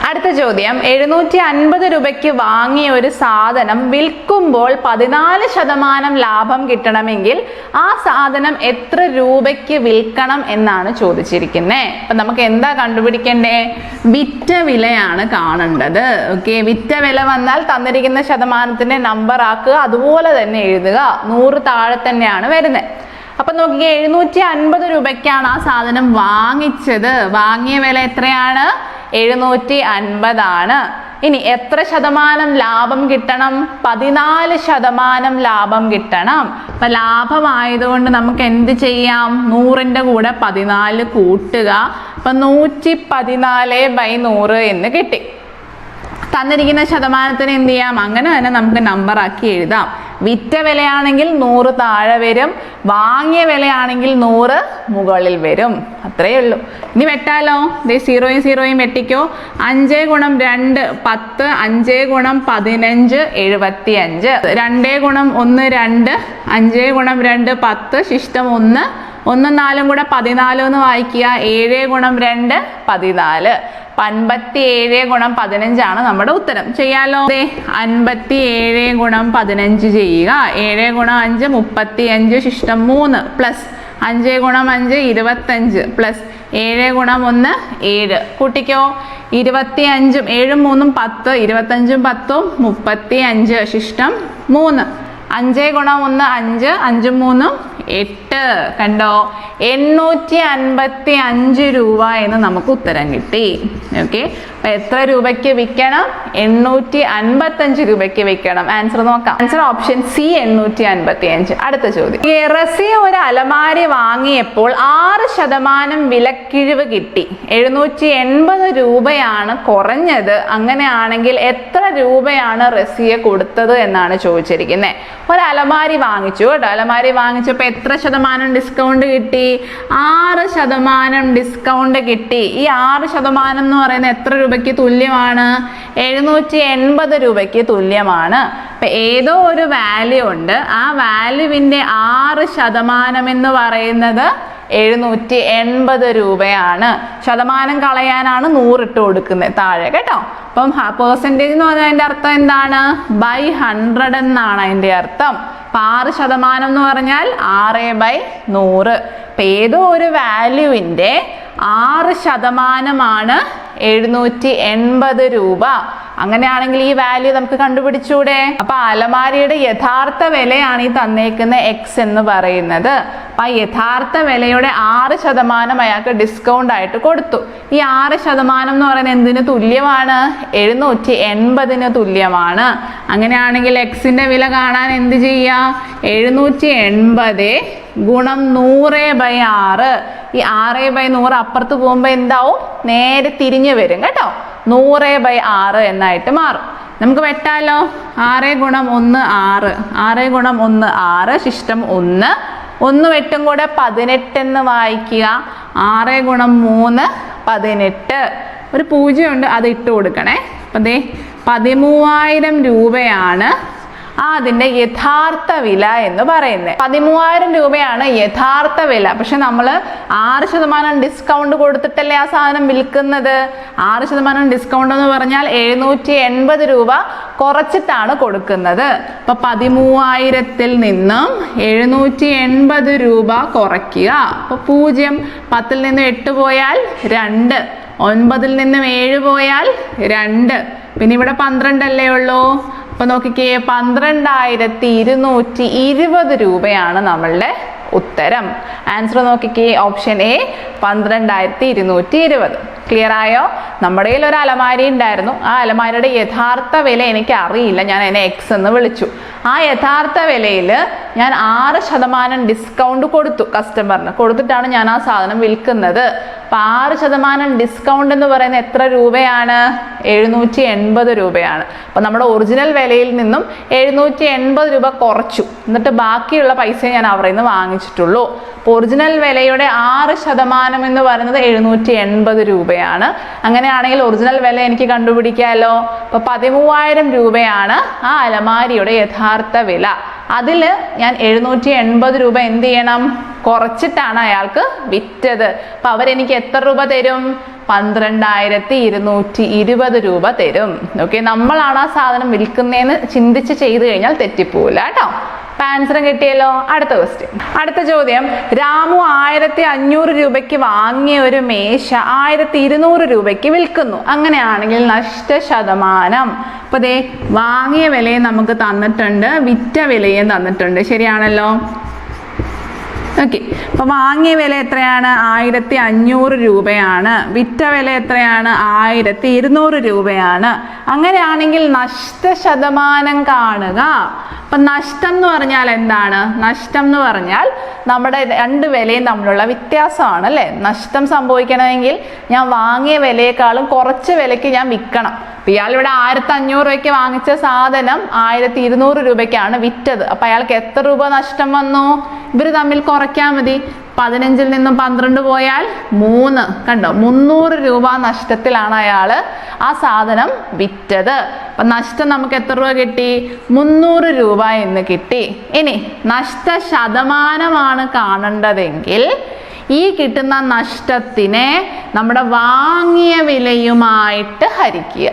അടുത്ത ചോദ്യം. എഴുന്നൂറ്റി അൻപത് രൂപയ്ക്ക് വാങ്ങിയ ഒരു സാധനം വിൽക്കുമ്പോൾ പതിനാല് ശതമാനം ലാഭം കിട്ടണമെങ്കിൽ ആ സാധനം എത്ര രൂപയ്ക്ക് വിൽക്കണം എന്നാണ് ചോദിച്ചിരിക്കുന്നത് അപ്പൊ നമുക്ക് എന്താ കണ്ടുപിടിക്കണ്ടേ? വിറ്റ വിലയാണ് കാണേണ്ടത്. ഓക്കെ വിറ്റ വില വന്നാൽ തന്നിരിക്കുന്ന ശതമാനത്തിന്റെ നമ്പർ ആക്കുക. അതുപോലെ തന്നെ എഴുതുക. നൂറ് താഴെ തന്നെയാണ് വരുന്നത് അപ്പൊ നോക്കിക്കേ എഴുന്നൂറ്റി അൻപത് രൂപയ്ക്കാണ് ആ സാധനം വാങ്ങിച്ചത്. വാങ്ങിയ വില എത്രയാണ്? എഴുന്നൂറ്റി അൻപതാണ് ഇനി എത്ര ശതമാനം ലാഭം കിട്ടണം? പതിനാല് ശതമാനം ലാഭം കിട്ടണം. അപ്പൊ ലാഭമായതുകൊണ്ട് നമുക്ക് എന്ത് ചെയ്യാം? നൂറിന്റെ കൂടെ പതിനാല് കൂട്ടുക. അപ്പൊ നൂറ്റി പതിനാല് ബൈ നൂറ് എന്ന് കിട്ടി. തന്നിരിക്കുന്ന ശതമാനത്തിന് എന്ത് ചെയ്യാം? അങ്ങനെ തന്നെ നമുക്ക് നമ്പർ ആക്കി എഴുതാം. വിറ്റ വിലയാണെങ്കിൽ നൂറ് താഴെ വരും. വാങ്ങിയ വിലയാണെങ്കിൽ നൂറ് മുകളിൽ വരും. അത്രയേ ഉള്ളൂ. ഇനി വെട്ടാലോ? ദേ സീറോയും സീറോയും വെട്ടിക്കോ. അഞ്ച് ഗുണം രണ്ട് പത്ത് അഞ്ച് ഗുണം പതിനഞ്ച് എഴുപത്തി അഞ്ച് രണ്ടേ ഗുണം ഒന്ന് രണ്ട് അഞ്ച് ഗുണം രണ്ട് പത്ത് ശിഷ്ടം ഒന്ന്. ഒന്നും നാലും കൂടെ പതിനാല് എന്ന് വായിക്കുക. ഏഴ് ഗുണം രണ്ട് പതിനാല്. അൻപത്തി ഏഴ് ഗുണം പതിനഞ്ചാണ് നമ്മുടെ ഉത്തരം. ചെയ്യാലോ? അതെ അൻപത്തി ഏഴ് ഗുണം പതിനഞ്ച് ചെയ്യുക. ഏഴ് ഗുണം അഞ്ച് മുപ്പത്തി അഞ്ച് ശിഷ്ടം മൂന്ന്. പ്ലസ് അഞ്ച് ഗുണം അഞ്ച് ഇരുപത്തഞ്ച്. പ്ലസ് ഏഴ് ഗുണം ഒന്ന് ഏഴ്. കൂട്ടിക്കോ. ഇരുപത്തി അഞ്ചും ഏഴും മൂന്നും പത്ത് ഇരുപത്തഞ്ചും പത്തും മുപ്പത്തി അഞ്ച് ശിഷ്ടം മൂന്ന്. അഞ്ച് ഗുണം ഒന്ന് അഞ്ച് അഞ്ചും മൂന്നും എട്ട്. കണ്ടോ? എണ്ണൂറ്റി അൻപത്തി അഞ്ച് രൂപ എന്ന് നമുക്ക് ഉത്തരം കിട്ടി. ഓക്കെ എത്ര രൂപയ്ക്ക് വിൽക്കണം? എണ്ണൂറ്റി അൻപത്തഞ്ച് രൂപയ്ക്ക് വിൽക്കണം. ആൻസർ നോക്കാം. ആൻസർ ഓപ്ഷൻ സി എണ്ണൂറ്റി അൻപത്തി അഞ്ച് അടുത്ത ചോദ്യം. ഇറസി ഒരു അലമാരി വാങ്ങിയപ്പോൾ ആറ് ശതമാനം വിലക്കിഴിവ് കിട്ടി. എഴുന്നൂറ്റി എൺപത് രൂപയാണ് കുറഞ്ഞത്. അങ്ങനെയാണെങ്കിൽ എത്ര രൂപയാണ് റസിയ കൊടുത്തത് എന്നാണ് ചോദിച്ചിരിക്കുന്നത് ഒരു അലമാരി വാങ്ങിച്ചു കേട്ടോ. അലമാരി വാങ്ങിച്ചപ്പോൾ എത്ര ശതമാനം ഡിസ്കൗണ്ട് കിട്ടി? ആറ് ശതമാനം ഡിസ്കൗണ്ട് കിട്ടി. ഈ ആറ് ശതമാനം എന്ന് പറയുന്നത് എത്ര രൂപയ്ക്ക് തുല്യമാണ്. എഴുന്നൂറ്റി എൺപത് രൂപയ്ക്ക് തുല്യമാണ്. അപ്പം ഏതോ ഒരു വാല്യൂ ഉണ്ട്. ആ വാല്യൂവിന്റെ ആറ് ശതമാനം എന്ന് പറയുന്നത് എഴുന്നൂറ്റി എൺപത് രൂപയാണ്. ശതമാനം കളയാനാണ് നൂറിട്ട് കൊടുക്കുന്നത് താഴെ കേട്ടോ? അപ്പം പേഴ്സന്റേജ് എന്ന് പറഞ്ഞാൽ അതിന്റെ അർത്ഥം എന്താണ്? ബൈ ഹൺഡ്രഡ് എന്നാണ് അതിന്റെ അർത്ഥം. അപ്പം ആറ് ശതമാനം എന്ന് പറഞ്ഞാൽ ആറ് ബൈ നൂറ്. അപ്പം ഏതോ ഒരു വാല്യുവിന്റെ ആറ് ശതമാനമാണ് എഴുന്നൂറ്റി എൺപത് രൂപ. അങ്ങനെയാണെങ്കിൽ ഈ വാല്യൂ നമുക്ക് കണ്ടുപിടിച്ചൂടെ? അപ്പൊ അലമാരിയുടെ യഥാർത്ഥ വിലയാണ് ഈ തന്നേക്കുന്ന എക്സ് എന്ന് പറയുന്നത്. അപ്പൊ ആ യഥാർത്ഥ വിലയുടെ ആറ് ശതമാനം അയാൾക്ക് ഡിസ്കൗണ്ട് ആയിട്ട് കൊടുത്തു. ഈ ആറ് ശതമാനം എന്ന് പറയുന്നത് എന്തിന് തുല്യമാണ്? എഴുന്നൂറ്റി എൺപതിന് തുല്യമാണ്. അങ്ങനെയാണെങ്കിൽ എക്സിന്റെ വില കാണാൻ എന്ത് ചെയ്യുക എഴുന്നൂറ്റി എൺപത് ഗുണം നൂറ് ബൈ ആറ്. ഈ ആറ് ബൈ നൂറ് അപ്പുറത്ത് പോകുമ്പോൾ എന്താവും? നേരെ തിരിഞ്ഞു വരും കേട്ടോ. നൂറ് ബൈ ആറ് എന്നായിട്ട് മാറും. നമുക്ക് വെട്ടാലോ? ആറ് ഗുണം ഒന്ന് ആറ്. ആറ് ഗുണം ഒന്ന് ആറ് ശിഷ്ടം ഒന്ന്. ഒന്ന് വെട്ടും കൂടെ പതിനെട്ട് എന്ന് വായിക്കുക. ആറ് ഗുണം മൂന്ന് പതിനെട്ട്. ഒരു പൂജ്യമുണ്ട് അത് ഇട്ട് കൊടുക്കണേ. അപ്പം ദേ പതിമൂവായിരം രൂപയാണ് ആ അതിന്റെ യഥാർത്ഥ വില എന്ന് പറയുന്നത്. പതിമൂവായിരം രൂപയാണ് യഥാർത്ഥ വില. പക്ഷെ നമ്മൾ ആറ് ശതമാനം ഡിസ്കൗണ്ട് കൊടുത്തിട്ടല്ലേ ആ സാധനം വിൽക്കുന്നത്? ആറ് ശതമാനം ഡിസ്കൗണ്ട് എന്ന് പറഞ്ഞാൽ എഴുന്നൂറ്റി എൺപത് രൂപ കുറച്ചിട്ടാണ് കൊടുക്കുന്നത്. അപ്പൊ പതിമൂവായിരത്തിൽ നിന്നും എഴുന്നൂറ്റി എൺപത് രൂപ കുറയ്ക്കുക. അപ്പൊ പൂജ്യം പത്തിൽ നിന്നും എട്ട് പോയാൽ രണ്ട്. ഒൻപതിൽ നിന്നും ഏഴ് പോയാൽ രണ്ട്. പിന്നെ ഇവിടെ പന്ത്രണ്ടല്ലേ ഉള്ളൂ? അപ്പൊ നോക്കിക്കേ പന്ത്രണ്ടായിരത്തി ഇരുന്നൂറ്റി ഇരുപത് രൂപയാണ് നമ്മളുടെ ഉത്തരം. ആൻസർ നോക്കിക്കേ ഓപ്ഷൻ എ പന്ത്രണ്ടായിരത്തി ഇരുന്നൂറ്റി ഇരുപത് ക്ലിയർ ആയോ? നമ്മുടെ കയ്യിൽ ഒരു അലമാരി ഉണ്ടായിരുന്നു. ആ അലമാരിയുടെ യഥാർത്ഥ വില എനിക്ക് അറിയില്ല ഞാൻ അതിനെ എക്സ് എന്ന് വിളിച്ചു. ആ യഥാർത്ഥ വിലയിൽ ഞാൻ ആറ് ശതമാനം ഡിസ്കൗണ്ട് കൊടുത്തു കസ്റ്റമറിന് കൊടുത്തിട്ടാണ് ഞാൻ ആ സാധനം വിൽക്കുന്നത്. അപ്പം ആറ് ശതമാനം ഡിസ്കൗണ്ട് എന്ന് പറയുന്നത് എത്ര രൂപയാണ്? എഴുന്നൂറ്റി എൺപത് രൂപയാണ്. അപ്പം നമ്മുടെ ഒറിജിനൽ വിലയിൽ നിന്നും എഴുന്നൂറ്റി എൺപത് രൂപ കുറച്ചു. എന്നിട്ട് ബാക്കിയുള്ള പൈസ ഞാൻ അവരിൽ നിന്ന് വാങ്ങിച്ചിട്ടുള്ളൂ. ഒറിജിനൽ വിലയുടെ ആറ് ശതമാനം എന്ന് പറയുന്നത് എഴുന്നൂറ്റി എൺപത് രൂപയാണ്. അങ്ങനെയാണെങ്കിൽ ഒറിജിനൽ വില എനിക്ക് കണ്ടുപിടിക്കാമല്ലോ അപ്പോൾ പതിമൂവായിരം രൂപയാണ് ആ അലമാരിയുടെ യഥാർത്ഥ വില. അതിൽ ഞാൻ എഴുന്നൂറ്റി എൺപത് രൂപ എന്ത് ചെയ്യണം? കുറച്ചിട്ടാണ് അയാൾക്ക് വിറ്റത്. അപ്പൊ അവരെനിക്ക് എത്ര രൂപ തരും? പന്ത്രണ്ടായിരത്തി ഇരുന്നൂറ്റി ഇരുപത് രൂപ തരും. ഓക്കെ നമ്മളാണ് ആ സാധനം വിൽക്കുന്നതെന്ന് ചിന്തിച്ച് ചെയ്തു കഴിഞ്ഞാൽ തെറ്റിപ്പോവില്ല കേട്ടോ. ആൻസറും കിട്ടിയല്ലോ. അടുത്ത ക്വസ്റ്റ്യൻ അടുത്ത ചോദ്യം. രാമു ആയിരത്തി അഞ്ഞൂറ് രൂപയ്ക്ക് വാങ്ങിയ ഒരു മേശ ആയിരത്തി ഇരുന്നൂറ് രൂപയ്ക്ക് വിൽക്കുന്നു. അങ്ങനെയാണെങ്കിൽ നഷ്ട ശതമാനം അപ്പൊ ദേ വാങ്ങിയ വിലയെ നമുക്ക് തന്നിട്ടുണ്ട് വിറ്റ വിലയും തന്നിട്ടുണ്ട്. ശരിയാണല്ലോ? ഓക്കെ അപ്പോൾ വാങ്ങിയ വില എത്രയാണ്? ആയിരത്തി അഞ്ഞൂറ് രൂപയാണ്. വിറ്റ വില എത്രയാണ്? ആയിരത്തി ഇരുന്നൂറ് രൂപയാണ്. അങ്ങനെയാണെങ്കിൽ നഷ്ട ശതമാനം കാണുക. അപ്പൊ നഷ്ടം എന്ന് പറഞ്ഞാൽ എന്താണ്? നഷ്ടം എന്ന് പറഞ്ഞാൽ നമ്മുടെ രണ്ട് വിലയും തമ്മിലുള്ള വ്യത്യാസമാണ് അല്ലേ നഷ്ടം സംഭവിക്കണമെങ്കിൽ ഞാൻ വാങ്ങിയ വിലയേക്കാളും കുറച്ച് വിലയ്ക്ക് ഞാൻ വിൽക്കണം. അപ്പൊ ഇയാൾ ഇവിടെ ആയിരത്തി അഞ്ഞൂറ് രൂപയ്ക്ക് വാങ്ങിച്ച സാധനം ആയിരത്തി ഇരുന്നൂറ് രൂപയ്ക്കാണ് വിറ്റത്. അപ്പൊ അയാൾക്ക് എത്ര രൂപ നഷ്ടം വന്നു? ഇവർ തമ്മിൽ കുറയ്ക്കാൻ മതി. പതിനഞ്ചിൽ നിന്നും പന്ത്രണ്ട് പോയാൽ മൂന്ന്. കണ്ടോ? മുന്നൂറ് രൂപ നഷ്ടത്തിലാണ് അയാൾ ആ സാധനം വിറ്റത്. അപ്പൊ നഷ്ടം നമുക്ക് എത്ര രൂപ കിട്ടി? മുന്നൂറ് രൂപ എന്ന് കിട്ടി. ഇനി നഷ്ട ശതമാനമാണ് കാണേണ്ടതെങ്കിൽ ഈ കിട്ടുന്ന നഷ്ടത്തിനെ നമ്മുടെ വാങ്ങിയ വിലയുമായിട്ട് ഹരിക്കുക.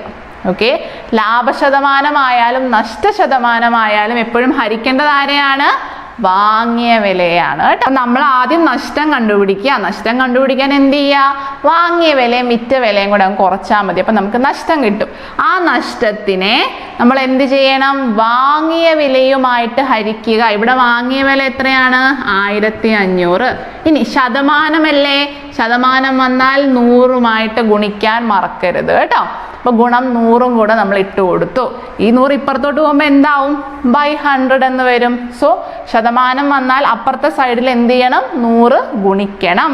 ഓക്കെ? ലാഭശതമാനമായാലും നഷ്ടശതമാനമായാലും എപ്പോഴും ഹരിക്കേണ്ടത് ആരെയാണ്? വാങ്ങിയ വിലയാണ് കേട്ടോ. നമ്മൾ ആദ്യം നഷ്ടം കണ്ടുപിടിക്കുക. നഷ്ടം കണ്ടുപിടിക്കാൻ എന്ത് ചെയ്യുക? വാങ്ങിയ വിലയും വിറ്റ വിലയും കൂടെ അങ്ങ് കുറച്ചാൽ മതി. അപ്പം നമുക്ക് നഷ്ടം കിട്ടും. ആ നഷ്ടത്തിനെ നമ്മൾ എന്ത് ചെയ്യണം? വാങ്ങിയ വിലയുമായിട്ട് ഹരിക്കുക. ഇവിടെ വാങ്ങിയ വില എത്രയാണ്? ആയിരത്തി അഞ്ഞൂറ് ഇനി ശതമാനമല്ലേ? ശതമാനം വന്നാൽ നൂറുമായിട്ട് ഗുണിക്കാൻ മറക്കരുത് കേട്ടോ. അപ്പൊ ഗുണം നൂറും കൂടെ നമ്മൾ ഇട്ട് കൊടുത്തു. ഈ നൂറ് ഇപ്പുറത്തോട്ട് പോകുമ്പോൾ എന്താവും? ബൈ ഹൺഡ്രഡ് എന്ന് വരും. സോ ശതമാനം വന്നാൽ അപ്പുറത്തെ സൈഡിൽ എന്ത് ചെയ്യണം? നൂറ് ഗുണിക്കണം.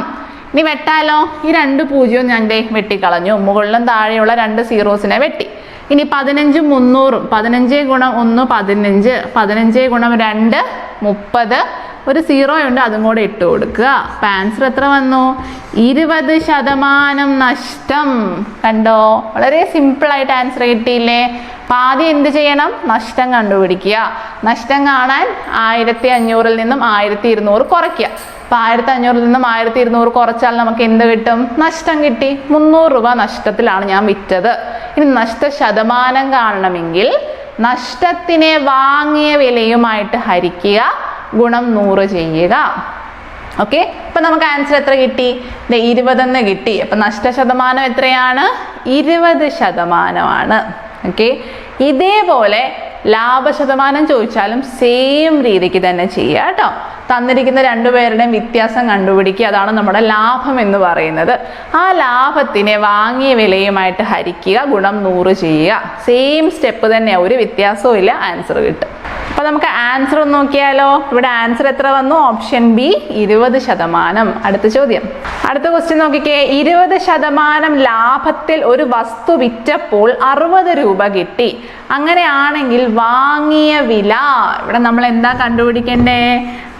ഇനി വെട്ടാലോ? ഈ രണ്ട് പൂജ്യവും ഞാൻ ദേ വെട്ടിക്കളഞ്ഞു. മുകളിലും താഴെയുള്ള രണ്ട് സീറോസിനെ വെട്ടി. ഇനി പതിനഞ്ചും മുന്നൂറും പതിനഞ്ച് ഗുണം ഒന്ന് പതിനഞ്ച് പതിനഞ്ച് ഗുണം രണ്ട് മുപ്പത് ഒരു സീറോ ഉണ്ട് അതും കൂടെ ഇട്ട് കൊടുക്കുക. അപ്പം ആൻസർ എത്ര വന്നു? ഇരുപത് ശതമാനം നഷ്ടം. കണ്ടോ? വളരെ സിമ്പിളായിട്ട് ആൻസർ കിട്ടിയില്ലേ? അപ്പം ആദ്യം എന്ത് ചെയ്യണം? നഷ്ടം കണ്ടുപിടിക്കുക. നഷ്ടം കാണാൻ ആയിരത്തി അഞ്ഞൂറിൽ നിന്നും ആയിരത്തി ഇരുന്നൂറ് കുറയ്ക്കുക. അപ്പം ആയിരത്തി അഞ്ഞൂറിൽ നിന്നും ആയിരത്തി ഇരുന്നൂറ് കുറച്ചാൽ നമുക്ക് എന്ത് കിട്ടും? നഷ്ടം കിട്ടി. മുന്നൂറ് രൂപ നഷ്ടത്തിലാണ് ഞാൻ വിറ്റത്. ഇനി നഷ്ട ശതമാനം കാണണമെങ്കിൽ നഷ്ടത്തിനെ വാങ്ങിയ വിലയുമായിട്ട് ഹരിക്കുക. ഗുണം നൂറ് ചെയ്യുക. ഓക്കെ ഇപ്പൊ നമുക്ക് ആൻസർ എത്ര കിട്ടി? ഇരുപതെന്ന് കിട്ടി. അപ്പൊ നഷ്ടശതമാനം എത്രയാണ്? ഇരുപത് ശതമാനമാണ്. ഓക്കെ ഇതേപോലെ ലാഭശതമാനം ചോദിച്ചാലും സെയിം രീതിക്ക് തന്നെ ചെയ്യുക കേട്ടോ. തന്നിരിക്കുന്ന രണ്ടുപേരുടെയും വ്യത്യാസം കണ്ടുപിടിക്കുക. അതാണ് നമ്മുടെ ലാഭം എന്ന് പറയുന്നത്. ആ ലാഭത്തിനെ വാങ്ങിയ വിലയുമായിട്ട് ഹരിക്കുക ഗുണം നൂറ് ചെയ്യുക. സെയിം സ്റ്റെപ്പ് തന്നെ ഒരു വ്യത്യാസവും ഇല്ല. ആൻസർ കിട്ടും. അപ്പൊ നമുക്ക് ആൻസർ ഒന്ന് നോക്കിയാലോ? ഇവിടെ ആൻസർ എത്ര വന്നു? ഓപ്ഷൻ ബി ഇരുപത് ശതമാനം. അടുത്ത ചോദ്യം. അടുത്ത ക്വസ്റ്റ്യൻ നോക്കിക്കേ. ഇരുപത് ശതമാനം ലാഭത്തിൽ ഒരു വസ്തു വിറ്റപ്പോൾ അറുപത് രൂപ കിട്ടി. അങ്ങനെയാണെങ്കിൽ വാങ്ങിയ വില ഇവിടെ നമ്മൾ എന്താ കണ്ടുപിടിക്കണ്ടേ?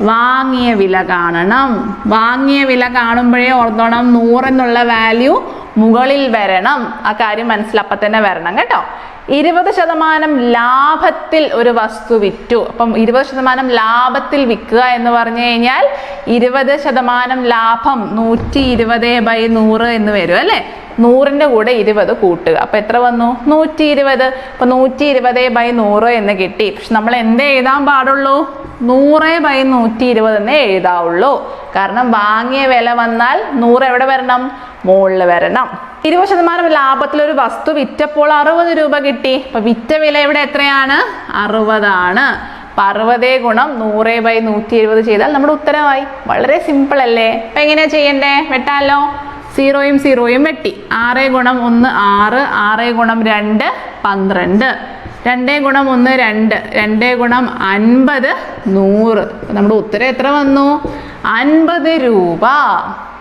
വാങ്ങിയ വില കാണണം. വാങ്ങിയ വില കാണുമ്പോഴേ ഓർത്തോണം നൂറെന്നുള്ള വാല്യൂ മുകളിൽ വരണം. ആ കാര്യം മനസ്സിലപ്പം തന്നെ വരണം കേട്ടോ. ഇരുപത് ശതമാനം ലാഭത്തിൽ ഒരു വസ്തു വിറ്റു. അപ്പം ഇരുപത് ശതമാനം ലാഭത്തിൽ വിൽക്കുക എന്ന് പറഞ്ഞു കഴിഞ്ഞാൽ ഇരുപത് ശതമാനം ലാഭം നൂറ്റി ഇരുപത് ബൈ നൂറ് എന്ന് വരും അല്ലേ? നൂറിന്റെ കൂടെ ഇരുപത് കൂട്ടുക. അപ്പം എത്ര വന്നു? നൂറ്റി ഇരുപത്. അപ്പം നൂറ്റി ഇരുപത് ബൈ നൂറ് എന്ന് കിട്ടി. പക്ഷെ നമ്മൾ എന്ത് എഴുതാൻ പാടുള്ളൂ? നൂറ് ബൈ നൂറ്റി ഇരുപത് എന്നേ എഴുതാവുള്ളൂ. കാരണം വാങ്ങിയ വില വന്നാൽ നൂറ് എവിടെ വരണം? മുകളിൽ വരണം. ഇരുപത് ശതമാനം ലാഭത്തിൽ ഒരു വസ്തു വിറ്റപ്പോൾ അറുപത് രൂപ കിട്ടി. അപ്പൊ വിറ്റ വില ഇവിടെ എത്രയാണ്? അറുപതാണ്. അറുപതേ ഗുണം നൂറ് ബൈ നൂറ്റി എഴുപത് ചെയ്താൽ നമ്മുടെ ഉത്തരമായി. വളരെ സിമ്പിൾ അല്ലേ? അപ്പൊ എങ്ങനെയാ ചെയ്യണ്ടേ? വെട്ടാലോ? സീറോയും സീറോയും വെട്ടി. ആറ് ഗുണം ഒന്ന് ആറ് ആറ് ഗുണം രണ്ട് പന്ത്രണ്ട്. രണ്ടേ ഗുണം ഒന്ന് രണ്ട് രണ്ടേ ഗുണം അൻപത് നൂറ്. നമ്മുടെ ഉത്തരം എത്ര വന്നു? അൻപത് രൂപ.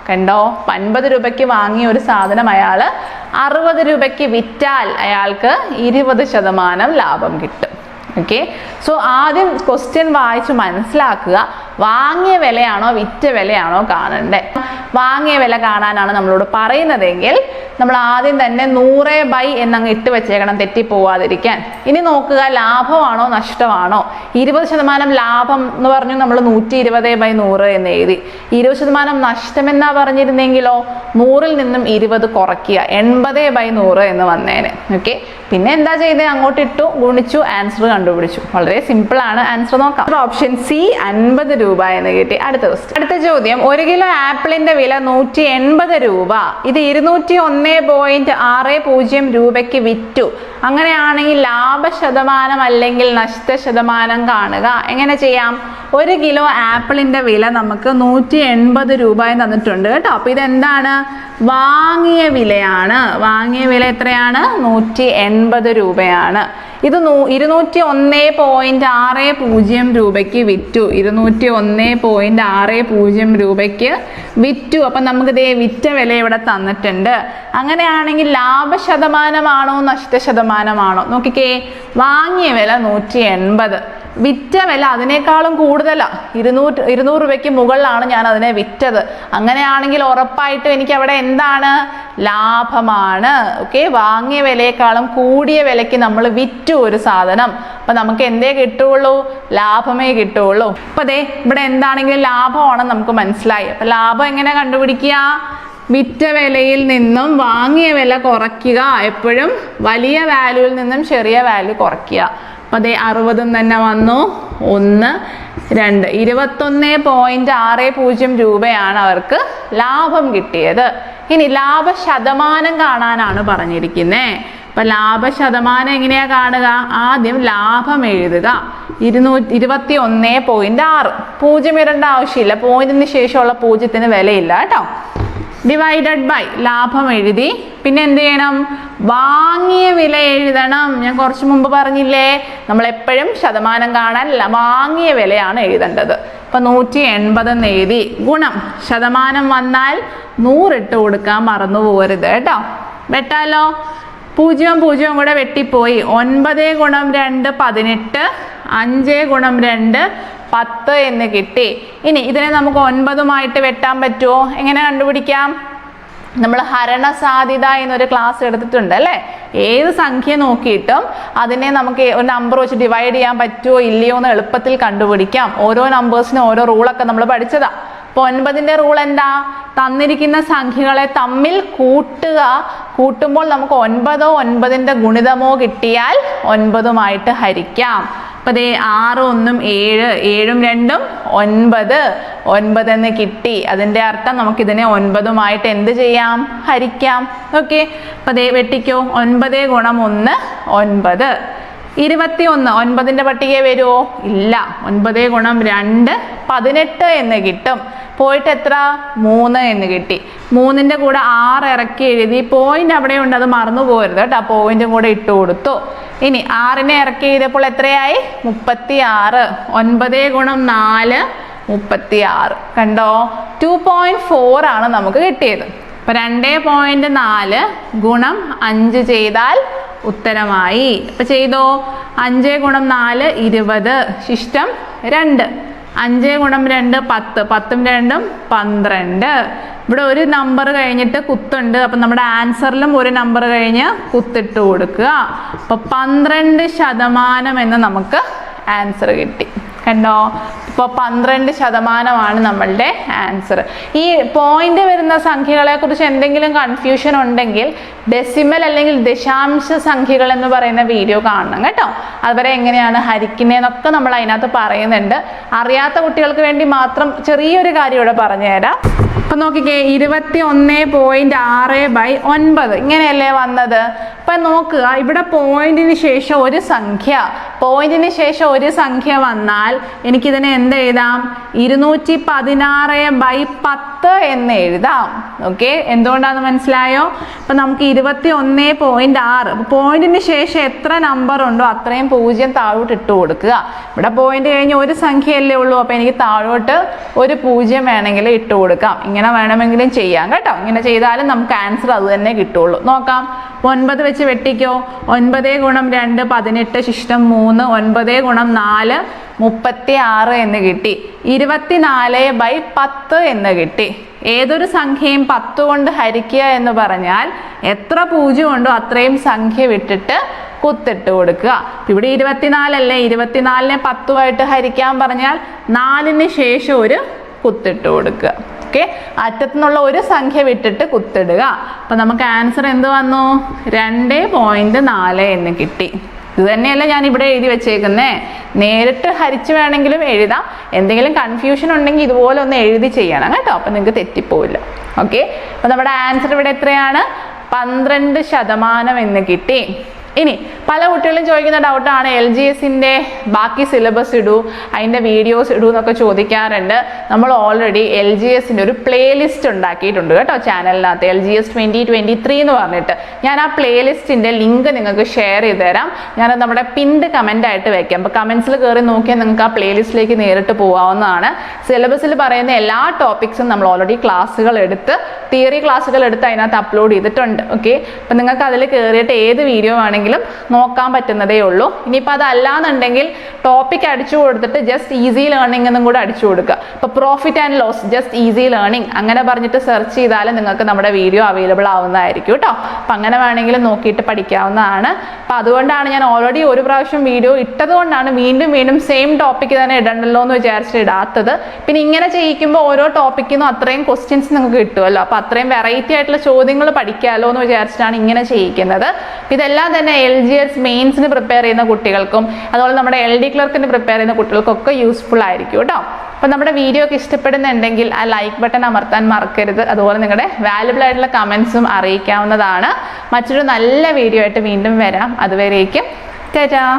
കണ്ടോ? അൻപത് രൂപയ്ക്ക് വാങ്ങിയ ഒരു സാധനം അയാൾ അറുപത് രൂപയ്ക്ക് വിറ്റാൽ അയാൾക്ക് ഇരുപത് ശതമാനം ലാഭം കിട്ടും. ഓക്കെ സോ ആദ്യം ക്വസ്റ്റ്യൻ വായിച്ച് മനസ്സിലാക്കുക. വാങ്ങിയ വിലയാണോ വിറ്റ വിലയാണോ കാണണ്ടേ? വാങ്ങിയ വില കാണാനാണ് നമ്മളോട് പറയുന്നതെങ്കിൽ നമ്മൾ ആദ്യം തന്നെ നൂറ് ബൈ എന്നങ്ങ് ഇട്ട് വെച്ചേക്കണം തെറ്റിപ്പോവാതിരിക്കാൻ. ഇനി നോക്കുക ലാഭമാണോ നഷ്ടമാണോ? ഇരുപത് ശതമാനം ലാഭം എന്ന് പറഞ്ഞു നമ്മൾ നൂറ്റി ഇരുപത് ബൈ നൂറ് എന്ന് എഴുതി. ഇരുപത് ശതമാനം നഷ്ടമെന്നാ പറഞ്ഞിരുന്നെങ്കിലോ? നൂറിൽ നിന്നും ഇരുപത് കുറയ്ക്കുക. എൺപത് ബൈ നൂറ് എന്ന് വന്നേനെ. ഓക്കെ? പിന്നെ എന്താ ചെയ്തത് അങ്ങോട്ട് ഇട്ടു ഗുണിച്ചു ആൻസർ കണ്ടുപിടിച്ചു. വളരെ സിമ്പിൾ ആണ്. ആൻസർ നോക്കാം. ഓപ്ഷൻ സി അൻപത് രൂപ. എന്ന് കിട്ടി. അടുത്ത ക്വസ്റ്റ്യൻ അടുത്ത ചോദ്യം. ഒരു കിലോ ആപ്പിളിന്റെ വില നൂറ്റി എൺപത് രൂപ. ഇത് ഇരുന്നൂറ്റി ഒന്ന് പോയിന്റ് ആറ് പൂജ്യം രൂപയ്ക്ക് വിറ്റു. അങ്ങനെയാണെങ്കിൽ ലാഭ ശതമാനം അല്ലെങ്കിൽ നഷ്ട ശതമാനം കാണുക. എങ്ങനെ ചെയ്യാം? ഒരു കിലോ ആപ്പിളിന്റെ വില നമുക്ക് നൂറ്റി എൺപത് രൂപ തന്നിട്ടുണ്ട് കേട്ടോ. അപ്പൊ ഇതെന്താണ്? വാങ്ങിയ വിലയാണ്. വാങ്ങിയ വില എത്രയാണ്? നൂറ്റി എൺപത് രൂപയാണ്. ഇത് നൂ ഇരുന്നൂറ്റി ഒന്ന് പോയിന്റ് ആറ് പൂജ്യം രൂപയ്ക്ക് വിറ്റു. ഇരുന്നൂറ്റി ഒന്ന് പോയിന്റ് ആറ് പൂജ്യം രൂപയ്ക്ക് വിറ്റു. അപ്പം നമുക്ക് ദേ വിറ്റ വില ഇവിടെ തന്നിട്ടുണ്ട്. അങ്ങനെയാണെങ്കിൽ ലാഭശതമാനമാണോ നഷ്ടശതമാനമാണോ? നഷ്ട ശതമാനമാണോ നോക്കിക്കേ വാങ്ങിയ വില നൂറ്റി എൺപത് വിറ്റ വില അതിനേക്കാളും കൂടുതലാണ് ഇരുന്നൂറ് ഇരുന്നൂറ് രൂപയ്ക്ക് മുകളിലാണ് ഞാൻ അതിനെ വിറ്റത്. അങ്ങനെയാണെങ്കിൽ ഉറപ്പായിട്ടും എനിക്ക് അവിടെ എന്താണ് ലാഭമാണ്. ഓക്കെ വാങ്ങിയ വിലയേക്കാളും കൂടിയ വിലയ്ക്ക് നമ്മൾ വിറ്റു ഒരു സാധനം. അപ്പൊ നമുക്ക് എന്തേ കിട്ടുള്ളൂ? ലാഭമേ കിട്ടുള്ളൂ. അപ്പൊ അതെ ഇവിടെ എന്താണെങ്കിലും ലാഭമാണെന്ന് നമുക്ക് മനസ്സിലായി. അപ്പൊ ലാഭം എങ്ങനെ കണ്ടുപിടിക്കുക? വിറ്റ വിലയിൽ നിന്നും വാങ്ങിയ വില കുറയ്ക്കുക. എപ്പോഴും വലിയ വാല്യൂവിൽ നിന്നും ചെറിയ വാല്യൂ കുറയ്ക്കുക. അപ്പം അതേ അറുപതും തന്നെ വന്നു. ഒന്ന് രണ്ട്. ഇരുപത്തൊന്ന് പോയിന്റ് ആറ് പൂജ്യം രൂപയാണ് അവർക്ക് ലാഭം കിട്ടിയത്. ഇനി ലാഭ ശതമാനം കാണാനാണ് പറഞ്ഞിരിക്കുന്നത് അപ്പൊ ലാഭ ശതമാനം എങ്ങനെയാ കാണുക? ആദ്യം ലാഭം എഴുതുക. ഇരുന്നൂറ്റി ഇരുപത്തി ഒന്ന് പോയിന്റ് ആറ്. പൂജ്യം ഇടേണ്ട ആവശ്യമില്ല. പോയിന്റിന് ശേഷമുള്ള പൂജ്യത്തിന് വിലയില്ല കേട്ടോ. ഡിവൈഡഡ് ബൈ ലാഭം എഴുതി. പിന്നെ എന്ത് ചെയ്യണം? വാങ്ങിയ വില എഴുതണം. ഞാൻ കുറച്ച് മുമ്പ് പറഞ്ഞില്ലേ? നമ്മൾ എപ്പോഴും ശതമാനം കാണാൻ വാങ്ങിയ വിലയാണ് എഴുതേണ്ടത്. ഇപ്പൊ നൂറ്റി എൺപതെന്ന് എഴുതി. ഗുണം. ശതമാനം വന്നാൽ നൂറിട്ട് കൊടുക്കാൻ മറന്നു പോകരുത് കേട്ടോ. വെട്ടാലോ? പൂജ്യം പൂജ്യം കൂടെ വെട്ടിപ്പോയി. ഒൻപത് ഗുണം രണ്ട് പതിനെട്ട്. അഞ്ച് ഗുണം രണ്ട് പത്ത് എന്ന് കിട്ടി. ഇനി ഇതിനെ നമുക്ക് ഒൻപതുമായിട്ട് വെട്ടാൻ പറ്റുമോ? എങ്ങനെ കണ്ടുപിടിക്കാം? നമ്മൾ ഹരണ സാധ്യത എന്നൊരു ക്ലാസ് എടുത്തിട്ടുണ്ട് അല്ലേ? ഏത് സംഖ്യ നോക്കിയിട്ടും അതിനെ നമുക്ക് ഒരു നമ്പർ വെച്ച് ഡിവൈഡ് ചെയ്യാൻ പറ്റുമോ ഇല്ലയോ എന്ന് എളുപ്പത്തിൽ കണ്ടുപിടിക്കാം. ഓരോ നമ്പേഴ്സിനും ഓരോ റൂളൊക്കെ നമ്മൾ പഠിച്ചതാ. അപ്പൊ ഒൻപതിന്റെ റൂൾ എന്താ? തന്നിരിക്കുന്ന സംഖ്യകളെ തമ്മിൽ കൂട്ടുക. കൂട്ടുമ്പോൾ നമുക്ക് ഒൻപതോ ഒൻപതിന്റെ ഗുണിതമോ കിട്ടിയാൽ ഒൻപതുമായിട്ട് ഹരിക്കാം. അപ്പൊ ദേ ആറ് ഒന്നും ഏഴ് ഏഴും രണ്ടും ഒൻപത്. ഒൻപത് എന്ന് കിട്ടി. അതിന്റെ അർത്ഥം നമുക്കിതിനെ ഒൻപതുമായിട്ട് എന്ത് ചെയ്യാം? ഹരിക്കാം. ഓക്കെ. അപ്പൊ ദേ വെട്ടിക്കോ. ഒൻപത് ഗുണം ഒന്ന് ഒൻപത്. ഇരുപത്തി ഒന്ന് ഒൻപതിന്റെ പട്ടിക വരുമോ ഇല്ല. ഒൻപത് ഗുണം രണ്ട് പതിനെട്ട് എന്ന് കിട്ടും. പോയിട്ട് എത്ര? മൂന്ന് എന്ന് കിട്ടി. മൂന്നിന്റെ കൂടെ ആറ് ഇറക്കി എഴുതി പോയിന്റ് അവിടെ ഉണ്ട് അത് മറന്നു പോകരുത് കേട്ടോ. പോയിന്റും കൂടെ ഇട്ട് കൊടുത്തു. ഇനി ആറിനെ ഇറക്കി എഴുതിയപ്പോൾ എത്രയായി? മുപ്പത്തി ആറ് ഒൻപത് ഗുണം നാല് മുപ്പത്തി ആറ് കണ്ടോ? ടു പോയിന്റ് ഫോർ ആണ് നമുക്ക് കിട്ടിയത്. അപ്പൊ രണ്ടേ പോയിന്റ് നാല് ഗുണം അഞ്ച് ചെയ്താൽ ഉത്തരമായി. അപ്പൊ ചെയ്തോ? അഞ്ച് ഗുണം നാല് ഇരുപത്. ശിഷ്ടം രണ്ട്. അഞ്ച് ഗുണം രണ്ട് പത്ത്. പത്തും രണ്ടും പന്ത്രണ്ട്. ഇവിടെ ഒരു നമ്പർ കഴിഞ്ഞിട്ട് കുത്തുണ്ട്. അപ്പൊ നമ്മുടെ ആൻസറിലും ഒരു നമ്പർ കഴിഞ്ഞ് കുത്തിട്ട് കൊടുക്കുക. അപ്പൊ പന്ത്രണ്ട് ശതമാനം എന്ന് നമുക്ക് ആൻസർ കിട്ടി. കണ്ടോ? ഇപ്പോൾ പന്ത്രണ്ട് ശതമാനമാണ് നമ്മളുടെ ആൻസർ ഈ പോയിന്റ് വരുന്ന സംഖ്യകളെ കുറിച്ച് എന്തെങ്കിലും കൺഫ്യൂഷൻ ഉണ്ടെങ്കിൽ ഡെസിമൽ അല്ലെങ്കിൽ ദശാംശ സംഖ്യകൾ എന്ന് പറയുന്ന വീഡിയോ കാണണം കേട്ടോ. അതുവരെ എങ്ങനെയാണ് ഹരിക്കുന്നതെന്നൊക്കെ നമ്മൾ അതിനകത്ത് പറയുന്നുണ്ട്. അറിയാത്ത കുട്ടികൾക്ക് വേണ്ടി മാത്രം ചെറിയൊരു കാര്യം ഇവിടെ പറഞ്ഞുതരാം. ഇപ്പൊ നോക്കിക്കേ ഇരുപത്തി ഒന്ന് പോയിന്റ് ആറ് ബൈ ഒൻപത്. ഇങ്ങനെയല്ലേ വന്നത്? ഇപ്പൊ നോക്കുക ഇവിടെ പോയിന്റിന് ശേഷം ഒരു സംഖ്യ. പോയിന്റിന് ശേഷം ഒരു സംഖ്യ വന്നാൽ എനിക്കിതിനെ എന്ത് എഴുതാം? ഇരുന്നൂറ്റി പതിനാറ് ബൈ പത്ത് എന്ന് എഴുതാം. ഓക്കെ എന്തുകൊണ്ടാന്ന് മനസ്സിലായോ? അപ്പൊ നമുക്ക് ഇരുപത്തി ഒന്ന് പോയിന്റ് ആറ് പോയിന്റിന് ശേഷം എത്ര നമ്പർ ഉണ്ടോ അത്രയും പൂജ്യം താഴോട്ട് ഇട്ട് കൊടുക്കുക. ഇവിടെ പോയിന്റ് കഴിഞ്ഞ് ഒരു സംഖ്യയല്ലേ ഉള്ളൂ. അപ്പൊ എനിക്ക് താഴോട്ട് ഒരു പൂജ്യം വേണമെങ്കിൽ ഇട്ട് കൊടുക്കാം. ഇങ്ങനെ വേണമെങ്കിലും ചെയ്യാം കേട്ടോ. ഇങ്ങനെ ചെയ്താലും നമുക്ക് ആൻസർ അത് തന്നെ കിട്ടുള്ളൂ. നോക്കാം. ഒൻപത് വെച്ച് വെട്ടിക്കോ. ഒൻപത് ഗുണം രണ്ട് പതിനെട്ട് ശിഷ്ടം മൂന്ന്. ഒൻപത് ഗുണം നാല്. മുപ്പത്തി ആറ് എന്ന് കിട്ടി. ഇരുപത്തിനാല് ബൈ പത്ത് എന്ന് കിട്ടി. ഏതൊരു സംഖ്യയും പത്ത് കൊണ്ട് ഹരിക്കുക എന്ന് പറഞ്ഞാൽ എത്ര പൂജ്യം ഉണ്ടോ അത്രയും സംഖ്യ വിട്ടിട്ട് കുത്തിട്ട് കൊടുക്കുക. ഇവിടെ ഇരുപത്തിനാലല്ലേ ഇരുപത്തിനാലിനെ പത്തുമായിട്ട് ഹരിക്കാൻ പറഞ്ഞാൽ നാലിന് ശേഷം ഒരു കുത്തിട്ട് കൊടുക്കുക. ഓക്കെ അറ്റത്തുനിന്നുള്ള ഒരു സംഖ്യ വിട്ടിട്ട് കുത്തിടുക. അപ്പം നമുക്ക് ആൻസർ എന്ത് വന്നു? രണ്ട് പോയിന്റ് നാല് എന്ന് കിട്ടി. ഇത് തന്നെയല്ല ഞാൻ ഇവിടെ എഴുതി വെച്ചേക്കുന്നേ. നേരിട്ട് ഹരിച്ച് വേണമെങ്കിലും എഴുതാം. എന്തെങ്കിലും കൺഫ്യൂഷൻ ഉണ്ടെങ്കിൽ ഇതുപോലെ ഒന്ന് എഴുതി ചെയ്യണം കേട്ടോ. അപ്പൊ നിങ്ങൾക്ക് തെറ്റിപ്പോവില്ല. ഓക്കെ അപ്പൊ നമ്മുടെ ആൻസർ ഇവിടെ എത്രയാണ്? പന്ത്രണ്ട് ശതമാനം എന്ന് കിട്ടി. ഇനി പല കുട്ടികളും ചോദിക്കുന്ന ഡൗട്ടാണ് എൽ ജി എസിന്റെ ബാക്കി സിലബസ് ഇടൂ അതിന്റെ വീഡിയോസ് ഇടൂ എന്നൊക്കെ ചോദിക്കാറുണ്ട്. നമ്മൾ ഓൾറെഡി എൽ ജി എസിന്റെ ഒരു പ്ലേലിസ്റ്റ് ഉണ്ടാക്കിയിട്ടുണ്ട് കേട്ടോ ചാനലിനകത്ത് L G S twenty twenty three എന്ന് പറഞ്ഞിട്ട്. ഞാൻ ആ പ്ലേലിസ്റ്റിന്റെ ലിങ്ക് നിങ്ങൾക്ക് ഷെയർ ചെയ്ത് തരാം. ഞാനത് നമ്മുടെ പിൻഡ് കമന്റ് ആയിട്ട് വെക്കാം. അപ്പോൾ കമൻസിൽ കയറി നോക്കിയാൽ നിങ്ങൾക്ക് ആ പ്ലേലിസ്റ്റിലേക്ക് നേരിട്ട് പോകാവുന്നതാണ് സിലബസിൽ പറയുന്ന എല്ലാ ടോപ്പിക്സും നമ്മൾ ഓൾറെഡി ക്ലാസ്സുകൾ എടുത്ത് തിയറി ക്ലാസ്സുകൾ എടുത്ത് അതിനകത്ത് അപ്ലോഡ് ചെയ്തിട്ടുണ്ട്. ഓക്കെ അപ്പം നിങ്ങൾക്ക് അതിൽ കയറിയിട്ട് ഏത് വീഡിയോ ആണെങ്കിലും നോക്കാൻ പറ്റുന്നതേ ഉള്ളൂ. ഇനിയിപ്പോൾ അതല്ലാന്നുണ്ടെങ്കിൽ ടോപ്പിക് അടിച്ചു കൊടുത്തിട്ട് ജസ്റ്റ് ഈസി ലേണിംഗ് എന്നും കൂടെ അടിച്ചു കൊടുക്കുക. ഇപ്പോൾ profit and loss just easy learning അങ്ങനെ പറഞ്ഞിട്ട് സെർച്ച് ചെയ്താലും നിങ്ങൾക്ക് നമ്മുടെ വീഡിയോ അവൈലബിൾ ആവുന്നതായിരിക്കും കേട്ടോ. അപ്പം അങ്ങനെ വേണമെങ്കിലും നോക്കിയിട്ട് പഠിക്കാവുന്നതാണ്. അപ്പം അതുകൊണ്ടാണ് ഞാൻ ഓൾറെഡി ഒരു പ്രാവശ്യം വീഡിയോ ഇട്ടത് കൊണ്ടാണ് വീണ്ടും വീണ്ടും സെയിം ടോപ്പിക്ക് തന്നെ ഇടണ്ടല്ലോ എന്ന് വിചാരിച്ചിട്ട് ഇടാത്തത്. പിന്നെ ഇങ്ങനെ ചെയ്യിക്കുമ്പോൾ ഓരോ ടോപ്പിക്കിൽ നിന്നും അത്രയും ക്വസ്റ്റ്യൻസ് നിങ്ങൾക്ക് കിട്ടുമല്ലോ അപ്പോൾ അത്രയും വെറൈറ്റി ആയിട്ടുള്ള ചോദ്യങ്ങൾ പഠിക്കാമല്ലോ എന്ന് വിചാരിച്ചിട്ടാണ് ഇങ്ങനെ ചെയ്യിക്കുന്നത്. ഇതെല്ലാം തന്നെ എൽ ജി പ്ലസ് മെയിൻസിന് പ്രിപ്പയർ ചെയ്യുന്ന കുട്ടികൾക്കും അതുപോലെ നമ്മുടെ എൽ ഡി ക്ലർക്കിന് പ്രിപ്പയർ ചെയ്യുന്ന കുട്ടികൾക്കൊക്കെ യൂസ്ഫുൾ ആയിരിക്കും കേട്ടോ അപ്പോൾ നമ്മുടെ വീഡിയോ ഒക്കെ ഇഷ്ടപ്പെടുന്നുണ്ടെങ്കിൽ ആ ലൈക്ക് ബട്ടൺ അമർത്താൻ മറക്കരുത്. അതുപോലെ നിങ്ങളുടെ വാല്യുബിൾ ആയിട്ടുള്ള കമൻസും അറിയിക്കാവുന്നതാണ്. മറ്റൊരു നല്ല വീഡിയോ ആയിട്ട് വീണ്ടും വരാം. അതുവരേക്കും ടാറ്റാ.